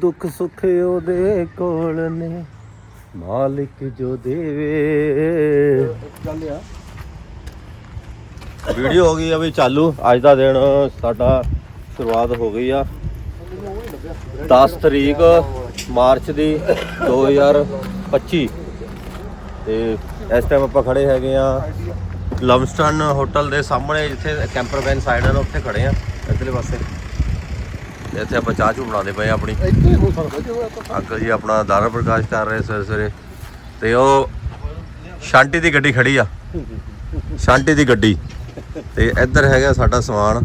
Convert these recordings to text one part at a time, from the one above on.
ਦੁੱਖ ਸੁੱਖ ਉਹਦੇ ਕੋਲ ਨੇ। ਮਾਲਿਕ ਜੋ ਦੇਵੇ। ਚੱਲ ਆ ਵੀਡੀਓ ਹੋ ਗਈ ਆ ਵੀ ਚਾਲੂ। ਅੱਜ ਦਾ ਦਿਨ ਸਾਡਾ ਸ਼ੁਰੂਆਤ ਹੋ ਗਈ ਆ। 10 ਤਰੀਕ ਮਾਰਚ ਦੀ 2025 ਤੇ ਇਸ ਟਾਈਮ ਆਪਾਂ ਖੜੇ ਹੈਗੇ ਆ ਲਮਸਟਨ ਹੋਟਲ ਦੇ ਸਾਹਮਣੇ, ਜਿੱਥੇ ਕੈਂਪਰ ਵੈਨ ਸਾਈਡ ਹੈ ਨਾ ਉੱਥੇ ਖੜੇ ਆ। ਇੱਧਰਲੇ ਪਾਸੇ। ਇੱਥੇ ਆਪਾਂ ਚਾਹ ਚੂ ਬਣਾਉਂਦੇ ਪਏ ਆ ਆਪਣੀ। ਇੱਥੇ ਹੋ ਸਕਦਾ ਜੇ ਹੋਇਆ ਤਾਂ ਅੰਕਲ ਜੀ ਆਪਣਾ ਦਾਰਾ ਪ੍ਰਕਾਸ਼ ਕਰ ਰਹੇ ਸਵੇਰੇ ਸਵੇਰੇ। ਤੇ ਉਹ ਸ਼ਾਂਟੀ ਦੀ ਗੱਡੀ ਖੜੀ ਆ। ਸ਼ਾਂਟੀ ਦੀ ਗੱਡੀ। ਤੇ ਇੱਧਰ ਹੈਗਾ ਸਾਡਾ ਸਮਾਨ।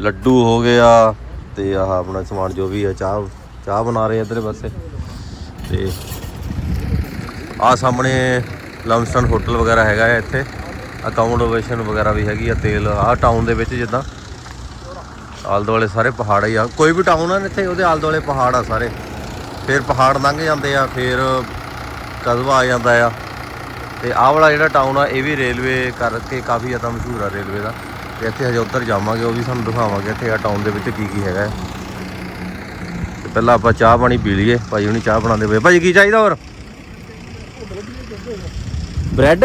ਲੱਡੂ ਹੋ ਗਿਆ ਤੇ ਆਹ ਆਪਣਾ ਸਮਾਨ ਜੋ ਵੀ ਹੈ ਚਾਹ ਚਾਹ ਬਣਾ ਰਹੇ ਇੱਧਰ ਪਾਸੇ। ਤੇ ਆ ਸਾਹਮਣੇ ਲਮਸਟਨ ਹੋਟਲ ਵਗੈਰਾ ਹੈਗਾ ਹੈ ਇੱਥੇ। ਅਕਾਮੋਡੇਸ਼ਨ ਵਗੈਰਾ ਵੀ ਹੈਗੀ ਆ ਤੇਲ। ਆ ਟਾਊਨ ਦੇ ਵਿੱਚ ਜਿੱਦਾਂ ਆਲ ਦੁਆਲੇ ਸਾਰੇ ਪਹਾੜ ਹੀ ਆ। ਕੋਈ ਵੀ ਟਾਊਨ ਆ ਇੱਥੇ, ਉਹਦੇ ਆਲ ਦੁਆਲੇ ਪਹਾੜ ਆ ਸਾਰੇ। ਫਿਰ ਪਹਾੜ ਲੰਘ ਜਾਂਦੇ ਆ, ਫਿਰ ਕਸਬਾ ਆ ਜਾਂਦਾ ਆ। ਤੇ ਆਹ ਵਾਲਾ ਜਿਹੜਾ ਟਾਊਨ ਆ, ਇਹ ਵੀ ਰੇਲਵੇ ਕਰਕੇ ਕਾਫੀ ਜ਼ਿਆਦਾ ਮਸ਼ਹੂਰ ਆ ਰੇਲਵੇ ਦਾ। ਤੇ ਇੱਥੇ ਹਜੇ ਉੱਧਰ ਜਾਵਾਂਗੇ, ਉਹ ਵੀ ਸਾਨੂੰ ਦਿਖਾਵਾਂਗੇ ਇੱਥੇ ਆ ਟਾਊਨ ਦੇ ਵਿੱਚ ਕੀ ਕੀ ਹੈਗਾ। ਹੈ। ਤੇ ਪਹਿਲਾਂ ਆਪਾਂ ਚਾਹ ਪਾਣੀ ਪੀ ਲਈਏ, ਭਾਈ ਹੁਣੀ ਚਾਹ ਬਣਾਉਂਦੇ ਪਏ। ਭਾਜੀ ਕੀ ਚਾਹੀਦਾ ਹੋਰ? ਬ੍ਰੈਡ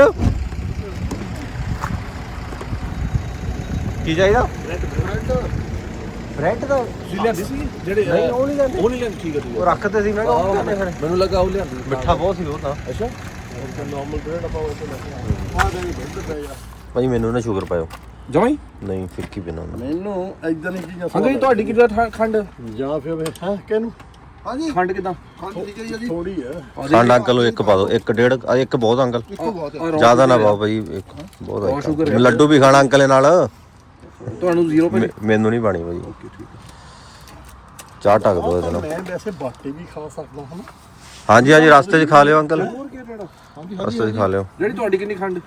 ਕੀ ਚਾਹੀਦਾ? ਬ੍ਰੈਡ ਦਾ ਤੁਸੀਂ ਲਿਆਂਦੀ ਸੀ ਜਿਹੜੇ ਨਹੀਂ ਉਹ ਨਹੀਂ ਲੈਂਦੇ ਉਹ ਨਹੀਂ ਲਿਆਂਦੀ ਠੀਕ ਹੈ ਠੀਕ ਉਹ ਰੱਖਦੇ ਸੀ ਮੈਂ ਕਿਹਾ ਉਹ ਕਿੰਨੇ ਫਿਰ? ਮੈਨੂੰ ਲੱਗਾ ਉਹ ਲਿਆਂਦੀ ਮਿੱਠਾ ਬਹੁਤ ਸੀ ਉਹ ਤਾਂ। ਅੱਛਾ। ਉਹ ਨਾਰਮਲ ਬ੍ਰੈਡ ਆਪਾਂ ਉਹ ਤੋਂ ਆ ਦੇ ਬੈਠ ਪਏ ਆ ਭਾਈ ਮੈਨੂੰ ਨਾ ਸ਼ੂਗਰ ਪਾਇਓ। ਜਮਾਈ? ਨਹੀਂ ਫਿੱਕੀ ਬਿਨਾ ਮੈਨੂੰ ਇਦਾਂ ਨਹੀਂ ਚੀਜ਼ਾਂ ਅੰਕਲ ਜੀ ਤੁਹਾਡੀ ਕਿੱਦਾਂ ਖੰਡ? ਜਾਂ ਫਿਰ ਹਾਂ ਕਿਹਨੂੰ? ਹਾਂਜੀ। ਖੰਡ ਕਿੱਦਾਂ? ਖੰਡ ਠੀਕ ਹੈ ਜੀ। ਥੋੜੀ ਹੈ ਖੰਡ ਅੰਕਲ ਨੂੰ ਇੱਕ ਪਾ ਦਿਓ ਇੱਕ ਡੇਢ ਆ, ਇੱਕ ਬਹੁਤ ਅੰਕਲ। ਇੱਕੋ ਬਹੁਤ ਹੈ। ਜ਼ਿਆਦਾ ਨਾ ਪਾਓ ਭਾਈ ਇੱਕ ਬਹੁਤ ਆ। sugar। ਲੱਡੂ ਵੀ ਖਾਣਾ ਅੰਕਲ ਦੇ ਨਾਲ। ਤੁਹਾਨੂੰ ਜ਼ੀਰੋ ਮੈ- ਮੈਨੂੰ ਨਹੀਂ ਪਾਣੀ ਭਾਈ ਚਾਹ ਟੱਕ ਦਿਓ ਇਹਦੇ ਨਾਲ। ਮੈਂ ਵੈਸੇ ਬਾਟੇ ਵੀ ਖਾ ਸਕਦਾ ਹਾਂ। ਹਾਂਜੀ ਹਾਂਜੀ ਰਸਤੇ 'ਚ ਖਾ ਲਿਓ ਅੰਕਲ। ਹੋਰ ਕੀ ਲੈਣਾ ਹਾਂਜੀ ਰਸਤੇ 'ਚ ਖਾ ਲਿਓ। ਜਿਹੜੀ ਤੁਹਾਡੀ ਕਿੰਨੀ ਖੰਡ?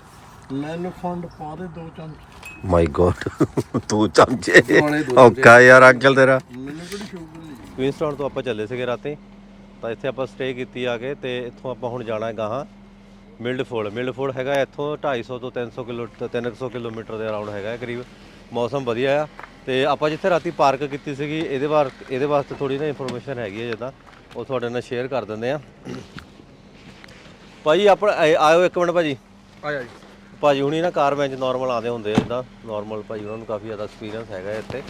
ਮੈਨੂੰ ਖੰਡ ਪਾ ਦੇ ਦੋ ਚਮਚ। ਮਾਈ ਗੋਡ ਤੂੰ ਚਮਚੇ। ਵਾਲੇ ਦੋ ਔਕਾ ਯਾਰ ਅੰਕਲ ਤੇਰਾ। ਮੈਨੂੰ ਕਿਹੜੀ ਸ਼ੂਗਰ ਨਹੀਂ ਕੁਈਨਸਟਾਊਨ ਤੋਂ ਆਪਾਂ ਚੱਲੇ ਸੀਗੇ ਰਾਤੇ ਤਾਂ ਇੱਥੇ ਆਪਾਂ ਸਟੇ ਕੀਤੀ ਆ ਕੇ ਤੇ ਇੱਥੋਂ ਆਪਾਂ ਹੁਣ ਜਾਣਾ ਹੈ ਗਾਹਾਂ ਮਿਲਡਫੋਰਡ। ਮਿਲਡਫੋਰਡ ਹੈਗਾ ਇੱਥੋਂ 250 ਤੋਂ 300 ਕਿਲੋ 300 ਕਿਲੋਮੀਟਰ ਦੇ ਅਰਾਊਂਡ ਹੈਗਾ ਹੈ ਕਰੀਬ। ਮੌਸਮ ਵਧੀਆ ਆ। ਤੇ ਆਪਾਂ ਜਿੱਥੇ ਰਾਤੀ ਪਾਰਕ ਕੀਤੀ ਸੀਗੀ ਇਹਦੇ ਬਾਰ ਇਹਦੇ ਵਾਸਤੇ ਥੋੜੀ ਨਾ ਇਨਫੋਰਮੇਸ਼ਨ ਹੈਗੀ ਹੈ ਜਿੱਦਾਂ। ਉਹ ਤੁਹਾਡੇ ਨਾਲ ਸ਼ੇਅਰ ਕਰ ਦਿੰਦੇ ਆ। ਭਾਜੀ ਆਪਣਾ ਆਏ- ਆਇਓ ਇੱਕ ਮਿੰਟ ਭਾਜੀ। ਆਇਆ ਜੀ। ਭਾਜੀ ਹੁਣੀ ਨਾ ਕਾਰ ਬੈਂਚ ਨਾਰਮਲ ਆਦੇ ਹੁੰਦੇ ਆ ਜਿੱਦਾਂ। ਨਾਰਮਲ ਭਾਜੀ ਉਹਨਾਂ ਨੂੰ ਕਾਫੀ ਜ਼ਿਆਦਾ ਐਕਸਪੀਰੀਅੰਸ ਹੈਗਾ ਇੱਥੇ।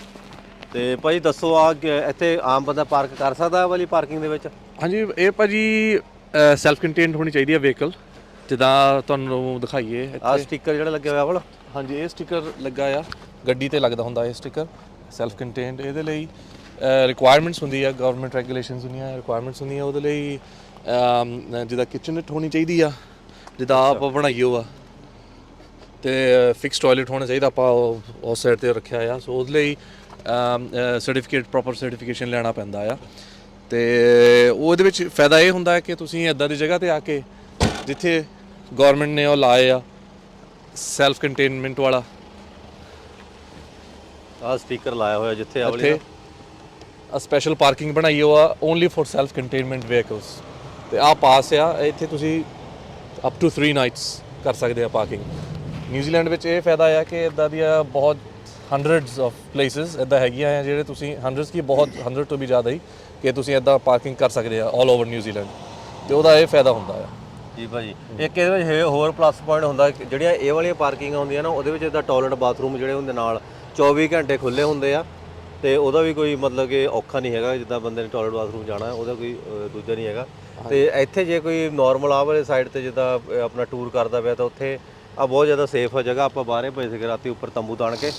ਤੇ ਭਾਜੀ ਦੱਸੋ ਆ ਇੱਥੇ ਆਮ ਬੰਦਾ ਪਾਰਕ ਕਰ ਸਕਦਾ ਵਾਲੀ ਪਾਰਕਿੰਗ ਦੇ ਵਿੱਚ? ਹਾਂਜੀ ਇਹ ਭਾਜੀ ਸੈਲਫ ਕੰਟੇਨਡ ਹੋਣੀ ਚਾਹੀਦੀ ਹੈ ਵਹੀਕਲ ਜਿੱਦਾਂ ਤੁਹਾਨੂੰ ਦਿਖਾਈਏ ਆ ਸਟicker ਜਿਹੜਾ ਲੱਗਿਆ ਹੋਇਆ ਵਾਲਾ। ਹਾਂਜੀ ਇਹ ਸਟicker ਲੱਗਾ ਆ। ਗੱਡੀ ਤੇ ਲੱਗਦਾ ਹੁੰਦਾ ਇਹ ਸਟicker ਸੈਲਫ ਕੰਟੇਨਡ ਇਹਦੇ ਲਈ ਰਿਕੁਆਇਰਮੈਂਟਸ ਹੁੰਦੀ ਆ ਗਵਰਨਮੈਂਟ ਰੈਗੂਲੇਸ਼ਨਸ ਹੁੰਦੀਆਂ ਰਿਕੁਆਇਰਮੈਂਟਸ ਹੁੰਦੀਆਂ। ਉਹਦੇ ਲਈ ਅਮ, ਜਿੱਦਾਂ ਕਿਚਨਟ ਹੋਣੀ ਚਾਹੀਦੀ ਆ ਜਿੱਦਾਂ ਆਪ ਬਣਾਈਓ ਆ। ਤੇ ਫਿਕਸ ਟਾਇਲਟ ਹੋਣਾ ਚਾਹੀਦਾ ਆਪਾਂ ਉਸ ਸਾਈਡ ਤੇ ਰੱਖਿਆ ਆ। ਸੋ ਉਹਦੇ ਲਈ ਸਰਟੀਫਿਕੇਟ ਪ੍ਰੋਪਰ ਸਰਟੀਫਿਕੇਸ਼ਨ ਲੈਣਾ ਪੈਂਦਾ ਆ। ਤੇ ਉਹਦੇ ਵਿੱਚ ਫਾਇਦਾ ਇਹ ਹੁੰਦਾ ਕਿ ਤੁਸੀਂ ਇਦਾਂ ਦੀ ਜਗ੍ਹਾ ਤੇ ਆ ਕੇ ਜਿੱਥੇ ਗਵਰਨਮੈਂਟ ਨੇ ਉਹ ਲਾਏ ਆ ਸੈਲਫ ਕੰਟੇਨਮੈਂਟ ਵਾਲਾ ਆ ਸਟicker ਲਾਇਆ ਹੋਇਆ ਜਿੱਥੇ ਆ ਵਾਲੀ ਇੱਥੇ ਆ ਸਪੈਸ਼ਲ ਪਾਰਕਿੰਗ ਬਣਾਈ ਹੋ ਆ only for self containment vehicles ਤੇ ਆ ਪਾਸ ਆ ਇੱਥੇ ਤੁਸੀਂ ਅਪ ਟੂ 3 ਨਾਈਟਸ ਕਰ ਸਕਦੇ ਆ ਪਾਰਕਿੰਗ ਨਿਊਜ਼ੀਲੈਂਡ ਵਿੱਚ ਇਹ ਫਾਇਦਾ ਆ ਕਿ ਇਦਾਂ ਦੀਆਂ ਬਹੁਤ ਹੰਡਰਡਸ ਆਫ ਪਲੇਸਿਸ ਇਦਾਂ ਹੈਗੀਆਂ ਆ ਜਿਹੜੇ ਤੁਸੀਂ ਹੰਡਰਡਸ ਕੀ ਬਹੁਤ 100 ਤੋਂ ਵੀ ਜ਼ਿਆਦਾ ਹੀ ਕਿ ਤੁਸੀਂ ਇਦਾਂ ਪਾਰਕਿੰਗ ਕਰ ਸਕਦੇ ਆ 올 ਓਵਰ ਨਿਊਜ਼ੀਲੈਂਡ। ਤੇ ਉਹਦਾ ਇਹ ਫਾਇਦਾ ਹੁੰਦਾ ਆ। ਜੀ ਭਾਜੀ ਇੱਕ ਇਹਦੇ ਵਿੱਚ ਹੋਰ ਪਲੱਸ ਪੁਆਇੰਟ ਹੁੰਦਾ ਜਿਹੜੀਆਂ ਇਹ ਵਾਲੀਆਂ ਪਾਰਕਿੰਗਾਂ ਹੁੰਦੀਆਂ ਨਾ ਉਹਦੇ ਵਿੱਚ ਇਹਦਾ ਟਾਇਲਟ ਬਾਥਰੂਮ ਜਿਹੜੇ ਹੁੰਦੇ ਨਾਲ 24 ਘੰਟੇ ਖੁੱਲੇ ਹੁੰਦੇ ਆ ਤੇ ਉਹਦਾ ਵੀ ਕੋਈ ਮਤਲਬ ਕਿ ਔਖਾ ਨਹੀਂ ਹੈਗਾ ਜਿੱਦਾਂ ਬੰਦੇ ਨੇ ਟਾਇਲਟ ਬਾਥਰੂਮ ਜਾਣਾ ਉਹਦਾ ਕੋਈ ਦੂਜਾ ਨਹੀਂ ਹੈਗਾ। ਤੇ ਇੱਥੇ ਜੇ ਕੋਈ ਨਾਰਮਲ ਆ ਵਾਲੇ ਸਾਈਡ ਤੇ ਜਿੱਦਾਂ ਆਪਣਾ ਟੂਰ ਕਰਦਾ ਪਿਆ ਤਾਂ ਉੱਥੇ ਆ ਬਹੁਤ ਜ਼ਿਆਦਾ ਸੇਫ ਆ ਜਗ੍ਹਾ। ਆਪਾਂ ਬਾਹਰੇ ਪਏ ਸੀਗੇ ਰਾਤੀ ਉੱਪਰ ਤੰਬੂ ਤਾਣ ਕੇ।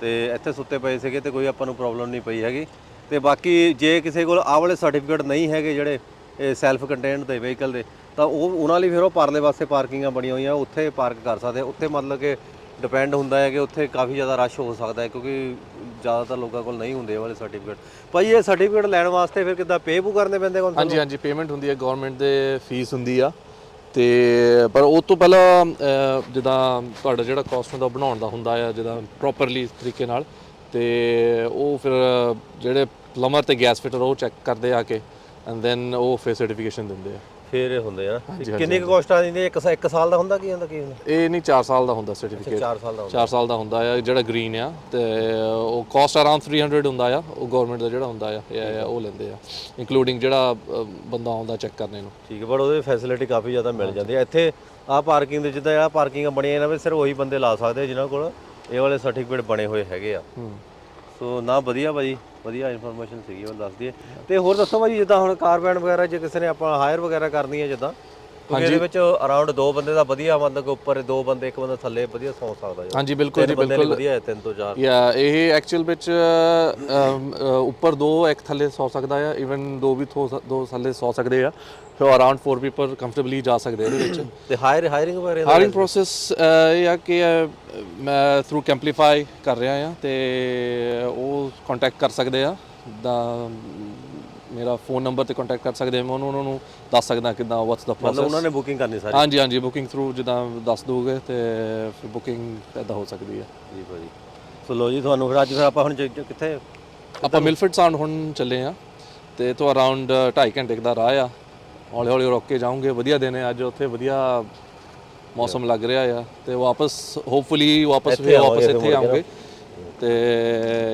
ਤੇ ਇੱਥੇ ਸੁੱਤੇ ਪਏ ਸੀਗੇ ਤੇ ਕੋਈ ਆਪਾਂ ਨੂੰ ਪ੍ਰੋਬਲਮ ਨਹੀਂ ਪਈ ਹੈਗੀ। ਤੇ ਬਾਕੀ ਜੇ ਕਿਸੇ ਕੋਲ ਆਹ ਵਾਲੇ ਸਰਟੀਫਿਕੇਟ ਨਹੀਂ ਹੈਗੇ ਜਿਹੜੇ ਸੈਲਫ ਕੰਟੇਨਡ ਦੇ ਵਹੀਕਲ ਦੇ ਤਾਂ ਉਹ ਉਹਨਾਂ ਲਈ ਫਿਰ ਉਹ ਪਰਲੇ ਪਾਸੇ ਪਾਰਕਿੰਗਾਂ ਬਣੀਆਂ ਹੋਈਆਂ ਉੱਥੇ ਪਾਰਕ ਕਰ ਸਕਦੇ ਆ। ਉੱਥੇ ਮਤਲਬ ਕਿ ਡਿਪੈਂਡ ਹੁੰਦਾ ਹੈ ਕਿ ਉੱਥੇ ਕਾਫੀ ਜ਼ਿਆਦਾ ਰਸ਼ ਹੋ ਸਕਦਾ ਹੈ ਕਿਉਂਕਿ ਜ਼ਿਆਦਾਤਰ ਲੋਕਾਂ ਕੋਲ ਨਹੀਂ ਹੁੰਦੇ ਇਹ ਵਾਲੇ ਸਰਟੀਫਿਕੇਟ ਭਾਈ ਇਹ ਸਰਟੀਫਿਕੇਟ ਲੈਣ ਵਾਸਤੇ ਫਿਰ ਕਿੱਦਾਂ ਪੇ ਪੂ ਕਰਨੇ ਪੈਂਦੇ ਕੋਲ ਹਾਂਜੀ ਹਾਂਜੀ ਪੇਮੈਂਟ ਹੁੰਦੀ ਹੈ ਗਵਰਨਮੈਂਟ ਦੇ ਫੀਸ ਹੁੰਦੀ ਆ। ਤੇ ਪਰ ਉਹ ਤੋਂ ਪਹਿਲਾਂ ਜਿੱਦਾਂ ਤੁਹਾਡਾ ਜਿਹੜਾ ਕਾਸਟ ਹੁੰਦਾ ਬਣਾਉਣ ਦਾ ਹੁੰਦਾ ਆ ਜਿੱਦਾਂ ਪ੍ਰੋਪਰਲੀ ਤਰੀਕੇ ਨਾਲ। ਤੇ ਉਹ ਫਿਰ ਜਿਹੜੇ ਪਲੰਬਰ ਤੇ ਗੈਸ ਫਿਟਰ ਉਹ ਚੈੱਕ ਕਰਦੇ ਆ ਕੇ ਐਂਡ ਦੈਨ ਉਹ ਫਿਰ ਸਰਟੀਫਿਕੇਸ਼ਨ ਦਿੰਦੇ ਆ। ਫੇਰ ਇਹ ਹੁੰਦੇ ਆ ਕਿੰਨੀ ਕੁ ਕੋਸਟ ਆ ਜਾਂਦੀ ਹੈ? ਇੱਕ ਸਾ- ਇੱਕ ਸਾਲ ਦਾ ਹੁੰਦਾ ਕੀ ਹੁੰਦਾ ਕੀ ਹੁੰਦਾ? ਇਹ ਨਹੀਂ 4 ਸਾਲ ਦਾ ਹੁੰਦਾ ਸਰਟੀਫਿਕੇਟ 4 ਸਾਲ ਦਾ ਹੁੰਦਾ। 4 ਸਾਲ ਦਾ ਹੁੰਦਾ ਆ ਜਿਹੜਾ ਗ੍ਰੀਨ ਆ ਤੇ ਉਹ ਕਾਸਟ ਅਰਾਊਂਡ 300 ਹੁੰਦਾ ਆ। ਉਹ ਗਵਰਨਮੈਂਟ ਦਾ ਜਿਹੜਾ ਹੁੰਦਾ ਆ ਇਹ ਉਹ ਲੈਂਦੇ ਆ। ਇਨਕਲੂਡਿੰਗ ਜਿਹੜਾ ਅ, ਬੰਦਾ ਆਉਂਦਾ ਚੈੱਕ ਕਰਨੇ ਨੂੰ। ਠੀਕ ਹੈ ਪਰ ਉਹਦੇ ਫੈਸਿਲਿਟੀ ਕਾਫੀ ਜ਼ਿਆਦਾ ਮਿਲ ਜਾਂਦੀ ਹੈ ਇੱਥੇ ਆ ਪਾਰਕਿੰਗ ਦੇ ਜਿੱਦਾਂ ਆ ਪਾਰਕਿੰਗਾਂ ਬਣੀਆਂ ਇਹਨਾਂ ਵਿੱਚ ਸਿਰਫ ਉਹੀ ਬੰਦੇ ਲਾ ਸਕਦੇ ਆ ਜਿਨ੍ਹਾਂ ਕੋਲ ਇਹ ਵਾਲੇ ਸਰਟੀਫਿਕੇਟ ਬਣੇ ਹੋਏ ਹੈਗੇ ਆ। ਹੂੰ। ਸੋ ਨਾ ਵਧੀਆ ਭਾਜੀ, ਵਧੀਆ ਇਨਫੋਰਮੇਸ਼ਨ ਸੀਗੀ ਉਹ ਦੱਸ ਦਈਏ। ਤੇ ਹੋਰ ਦੱਸੋ ਭਾਜੀ, ਜਿੱਦਾਂ ਹੁਣ ਕਾਰਬੈਂਡ ਵਗੈਰਾ, ਜੇ ਕਿਸੇ ਨੇ ਆਪਾਂ ਹਾਇਰ ਵਗੈਰਾ ਕਰਨੀ ਹੈ, ਜਿੱਦਾਂ। ਕਿਉਂਕਿ ਇਹਦੇ ਵਿੱਚ ਅਰਾਊਂਡ ਦੋ ਬੰਦੇ ਦਾ ਵਧੀਆ ਮਤਲਬ ਕਿ ਉੱਪਰ ਦੋ ਬੰਦੇ ਇੱਕ ਬੰਦਾ ਥੱਲੇ ਵਧੀਆ ਸੌ ਸਕਦਾ ਜੀ। ਹਾਂਜੀ ਬਿਲਕੁਲ ਜੀ ਬਿਲਕੁਲ। ਵਧੀਆ ਹੈ ਤਿੰਨ ਤੋਂ ਚਾਰ। ਯਾ ਇਹ ਐਕਚੁਅਲ ਵਿੱਚ ਉੱਪਰ ਦੋ ਇੱਕ ਥੱਲੇ ਸੌ ਸਕਦਾ ਆ। ਇਵਨ ਦੋ ਵੀ ਦੋ ਥੱਲੇ ਸੌ ਸਕਦੇ ਆ। ਸੋ ਅਰਾਊਂਡ 4 ਪੀਪਲ ਕੰਫਰਟੇਬਲੀ ਜਾ ਸਕਦੇ ਇਹਦੇ ਵਿੱਚ। ਤੇ ਹਾਇਰ ਹਾਇਰਿੰਗ ਦਾ ਹਾਇਰਿੰਗ ਪ੍ਰੋਸੈਸ ਇਹ ਆ ਕਿ ਮੈਂ ਥਰੂ ਕੈਂਪਲੀਫਾਈ ਕਰ ਰਿਹਾ ਆ ਤੇ ਉਹ ਕੰਟੈਕਟ ਕਰ ਸਕਦੇ ਆ। ਦਾ ਮੇਰਾ ਫੋਨ ਨੰਬਰ ਤੇ ਕੰਟੈਕਟ ਕਰ ਸਕਦੇ ਆ ਮੈਂ ਉਹਨਾਂ ਨੂੰ ਦੱਸ ਸਕਦਾ ਕਿਦਾਂ ਵਾਟਸ ਦਾ ਮਤਲਬ ਪ੍ਰੋਸੈਸ ਉਹਨਾਂ ਨੇ ਬੁਕਿੰਗ ਕਰਨੀ ਸਾਰੀ? ਹਾਂਜੀ ਹਾਂਜੀ ਬੁਕਿੰਗ ਥਰੂ ਜਿੱਦਾਂ ਦੱਸ ਦੋਗੇ ਤੇ ਫਿਰ ਬੁਕਿੰਗ ਇਦਾਂ ਹੋ ਸਕਦੀ ਹੈ ਜੀ ਭਾਜੀ। ਸੋ ਲੋ ਜੀ ਤੁਹਾਨੂੰ ਫਿਰ ਅੱਜ ਫਿਰ ਆਪਾਂ ਹੁਣ ਜ- ਜ- ਕਿੱਥੇ? ਆਪਾਂ ਮਿਲਫਰਡ ਸਾਊਂਡ ਹੁਣ ਚੱਲੇ ਆ ਤੇ ਤੋਂ ਅਰਾਊਂਡ 2.5 ਘੰਟੇ ਦਾ ਰਾਹ ਆ। ਹੌਲੀ ਹੌਲੀ ਰੁਕ ਕੇ ਜਾਵਾਂਗੇ ਵਧੀਆ ਦਿਨ ਹੈ ਅੱਜ ਉੱਥੇ ਵਧੀਆ ਮੌਸਮ ਲੱਗ ਰਿਹਾ ਆ ਤੇ ਵਾਪਸ ਹੋਪਫੁਲੀ ਵਾਪਸ ਫਿਰ ਵਾਪਸ ਇੱਥੇ ਆਵਾਂਗੇ। ਤੇ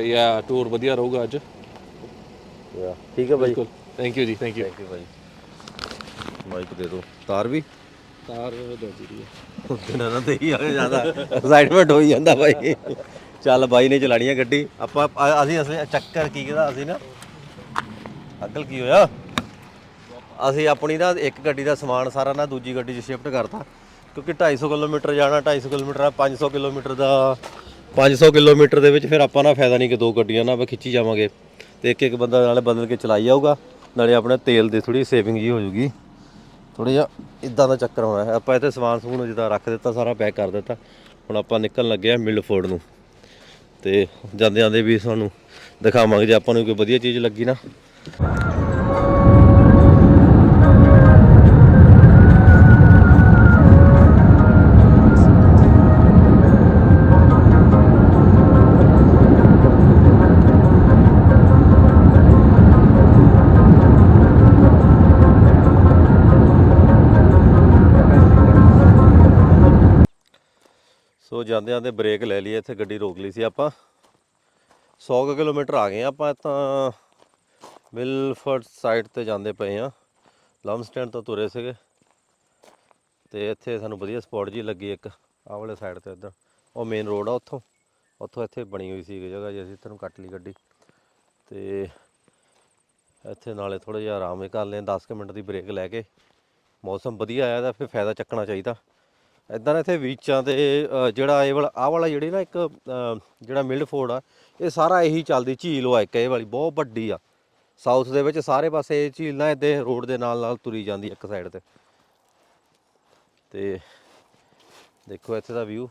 ਯਾ ਟੂਰ ਵਧੀਆ ਰਹੂਗਾ ਅੱਜ। ਠੀਕ ਹੈ ਭਾਈ ਬਿਲਕੁਲ। ਥੈਂਕ ਯੂ ਜੀ ਥੈਂਕ ਯੂ ਥੈਂਕ ਯੂ ਭਾਈ ਮਾਈਕ ਦੇ ਦਿਓ। ਤਾਰ ਵੀ? ਤਾਰ ਦੋ ਜੀ। ਦਿਨਾਂ ਨਾਲ ਤੇ ਹੀ ਆ ਜਾਂਦਾ ਐਕਸਾਈਟਮੈਂਟ ਹੋਈ ਜਾਂਦਾ ਭਾਈ ਚੱਲ ਬਾਈ ਨੇ ਚਲਾਣੀ ਆ ਗੱਡੀ। ਆਪਾਂ ਅ- ਅਸੀਂ ਅਸਲੀ ਚੱਕਰ ਕੀ ਕਿਹਦਾ ਅਸੀਂ ਨਾ? ਅੱਗਲ ਕੀ ਹੋਇਆ? ਅਸੀਂ ਆਪਣੀ ਨਾ ਇੱਕ ਗੱਡੀ ਦਾ ਸਮਾਨ ਸਾਰਾ ਨਾ ਦੂਜੀ ਗੱਡੀ 'ਚ ਸ਼ਿਫਟ ਕਰਤਾ। ਕਿਉਂਕਿ 250 ਕਿਲੋਮੀਟਰ ਜਾਣਾ 250 ਕਿਲੋਮੀਟਰ ਆ 500 ਕਿਲੋਮੀਟਰ ਦਾ 500 ਕਿਲੋਮੀਟਰ ਦੇ ਵਿੱਚ ਫਿਰ ਆਪਾਂ ਨਾ ਫਾਇਦਾ ਨਹੀਂ ਕਿ ਦੋ ਗੱਡੀਆਂ ਨਾ ਆਪਾਂ ਖਿੱਚੀ ਜਾਵਾਂਗੇ। ਤੇ ਇੱਕ ਇੱਕ ਬੰਦਾ ਨਾਲੇ ਬਦਲ ਕੇ ਚਲਾਈ ਜਾਊਗਾ, ਨਾਲੇ ਆਪਣੇ ਤੇਲ ਦੀ ਥੋੜੀ ਸੇਵਿੰਗ ਜੀ ਹੋ ਜੂਗੀ ਥੋੜਾ ਜਿਹਾ ਇਦਾਂ ਦਾ ਚੱਕਰ ਹੋਣਾ ਹੈ। ਆਪਾਂ ਇੱਥੇ ਸਮਾਨ ਸਮੂਨ ਜਿੱਦਾਂ ਰੱਖ ਦਿੱਤਾ, ਸਾਰਾ ਪੈਕ ਕਰ ਦਿੱਤਾ। ਹੁਣ ਆਪਾਂ ਨਿਕਲਣ ਲੱਗੇ ਆ ਮਿਲਫੋਰਡ ਨੂੰ। ਤੇ ਜਾਂਦੇ ਜਾਂਦੇ ਵੀ ਤੁਹਾਨੂੰ ਦਿਖਾਵਾਂਗੇ ਜੇ ਆਪਾਂ ਨੂੰ ਕੋਈ ਵਧੀਆ ਚੀਜ਼ ਲੱਗੀ ਨਾ। ਜਾਂਦੇ ਜਾਂਦੇ ਬ੍ਰੇਕ ਲੈ ਲਈ ਇੱਥੇ ਗੱਡੀ ਰੋਕ ਲਈ ਸੀ ਆਪਾਂ। 100 ਕੁ ਕਿਲੋਮੀਟਰ ਆ ਗਏ ਆ ਆਪਾਂ ਤਾਂ ਮਿਲਫਰਡ ਸਾਈਡ ਤੇ ਜਾਂਦੇ ਪਏ ਆ। ਲੰਮ ਸਟੈਂਡ ਤੋਂ ਤੁਰੇ ਸੀਗੇ। ਤੇ ਇੱਥੇ ਸਾਨੂੰ ਵਧੀਆ ਸਪੌਟ ਜੀ ਲੱਗੀ ਇੱਕ, ਆਹ ਵਾਲੇ ਸਾਈਡ ਤੇ ਇੱਧਰ। ਉਹ ਮੇਨ ਰੋਡ ਆ ਉੱਥੋਂ। ਉੱਥੋਂ ਇੱਥੇ ਬਣੀ ਹੋਈ ਸੀ ਜਗ੍ਹਾ ਜੀ, ਅਸੀਂ ਇੱਧਰੋਂ ਕੱਟ ਲਈ ਗੱਡੀ। ਤੇ ਇੱਥੇ ਨਾਲੇ ਥੋੜਾ ਜਿਹਾ ਆਰਾਮ ਹੀ ਕਰ ਲਿਆ 10 ਕੁ ਮਿੰਟ ਦੀ ਬ੍ਰੇਕ ਲੈ ਕੇ। ਮੌਸਮ ਵਧੀਆ ਆਇਆ ਤਾਂ ਫਿਰ ਫਾਇਦਾ ਚੱਕਣਾ ਚਾਹੀਦਾ। ਇਦਾਂ ਨਾ ਇੱਥੇ ਬੀਚਾਂ ਤੇ ਅ, ਜਿਹੜਾ ਇਹ ਵਾਲਾ ਆਹ ਵਾਲਾ ਜਿਹੜੀ ਨਾ ਇੱਕ ਅ, ਜਿਹੜਾ ਮਿਲਫੋਰਡ ਆ ਇਹ ਸਾਰਾ ਇਹੀ ਚੱਲਦੀ ਝੀਲ ਉਹ ਆ ਇੱਕ ਇਹ ਵਾਲੀ ਬਹੁਤ ਵੱਡੀ ਆ। ਸਾਊਥ ਦੇ ਵਿੱਚ ਸਾਰੇ ਪਾਸੇ ਇਹ ਝੀਲ ਨਾ ਇੱਥੇ ਰੋਡ ਦੇ ਨਾਲ ਨਾਲ ਤੁਰੀ ਜਾਂਦੀ ਇੱਕ ਸਾਈਡ ਤੇ। ਤੇ ਦੇਖੋ ਇੱਥੇ ਦਾ ਵਿਊ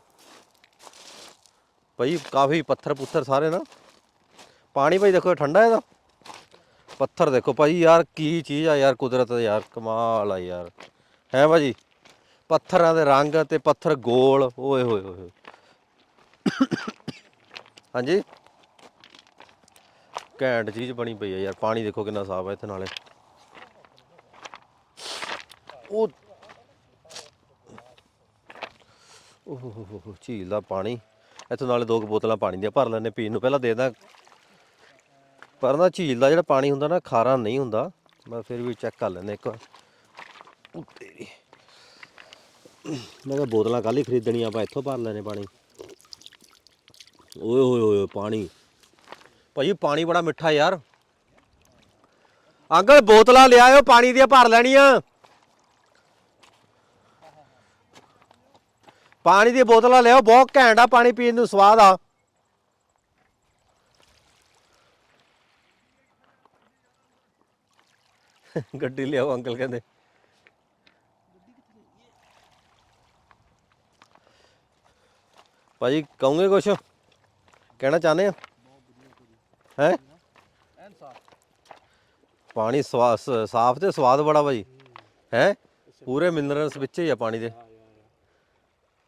ਭਾਈ ਕਾਫੀ ਪੱਥਰ ਪੁੱਥਰ ਸਾਰੇ ਨਾ। ਪਾਣੀ ਭਾਈ ਦੇਖੋ ਠੰਡਾ ਇਹਦਾ। ਪੱਥਰ ਦੇਖੋ ਭਾਈ ਯਾਰ ਕੀ ਚੀਜ਼ ਆ ਯਾਰ ਕੁਦਰਤ ਦਾ ਯਾਰ ਕਮਾਲ ਆ ਯਾਰ। ਹੈ ਭਾਜੀ? ਪੱਥਰਾਂ ਦੇ ਰੰਗ ਤੇ ਪੱਥਰ ਗੋਲ। ਓਏ ਹੋਏ ਹੋਏ ਹੋਏ। ਹਾਂਜੀ? ਘੈਂਟ ਚੀਜ਼ ਬਣੀ ਪਈ ਆ ਯਾਰ। ਪਾਣੀ ਦੇਖੋ ਕਿੰਨਾ ਸਾਫ਼ ਹੈ ਇੱਥੇ ਨਾਲੇ। ਉਹ ਓਹ ਹੋ ਹੋ ਹੋ, ਝੀਲ ਦਾ ਪਾਣੀ। ਇੱਥੋਂ ਨਾਲੇ ਦੋ ਕੁ ਬੋਤਲਾਂ ਪਾਣੀ ਦੀਆਂ ਭਰ ਲੈਣੇ ਪੀਣ ਨੂੰ। ਪਹਿਲਾਂ ਦੇ ਦਾਂ ਪਰ ਨਾ ਝੀਲ ਦਾ ਜਿਹੜਾ ਪਾਣੀ ਹੁੰਦਾ ਨਾ, ਖਾਰਾ ਨਹੀਂ ਹੁੰਦਾ। ਮੈਂ ਫਿਰ ਵੀ ਚੈੱਕ ਕਰ ਲੈਂਦੇ ਇੱਕ ਵਾਰ। ਉਹ ਤੇਰੀ ਮੈਂ ਕਿਹਾ ਬੋਤਲਾਂ ਕੱਲ ਹੀ ਖਰੀਦਣੀਆਂ, ਆਪਾਂ ਇੱਥੋਂ ਭਰ ਲੈਣੇ ਪਾਣੀ। ਓਏ ਹੋਏ ਹੋਏ ਪਾਣੀ। ਭਾਈ, ਪਾਣੀ ਬੜਾ ਮਿੱਠਾ ਯਾਰ। ਅੰਕਲ, ਬੋਤਲਾਂ ਲਿਆਇਓ ਪਾਣੀ ਦੀਆਂ ਭਰ ਲੈਣੀਆਂ। ਪਾਣੀ ਦੀਆਂ ਬੋਤਲਾਂ ਲਿਆਓ ਬਹੁਤ ਘੈਂਟ ਆ, ਪਾਣੀ ਪੀਣ ਨੂੰ ਸਵਾਦ ਆ। ਗੱਡੀ ਲਿਆਓ ਅੰਕਲ ਕਹਿੰਦੇ। ਭਾਜੀ, ਕਹੋਗੇ ਕੁਛ? ਕਹਿਣਾ ਚਾਹੁੰਦੇ ਆ? ਹੈ? ਪਾਣੀ ਸਵਾ- ਸਾਫ਼ ਤੇ ਸਵਾਦ ਬੜਾ ਭਾਜੀ। ਹੈ? ਪੂਰੇ ਮਿਨਰਲਸ ਵਿੱਚ ਹੀ ਆ ਪਾਣੀ ਦੇ।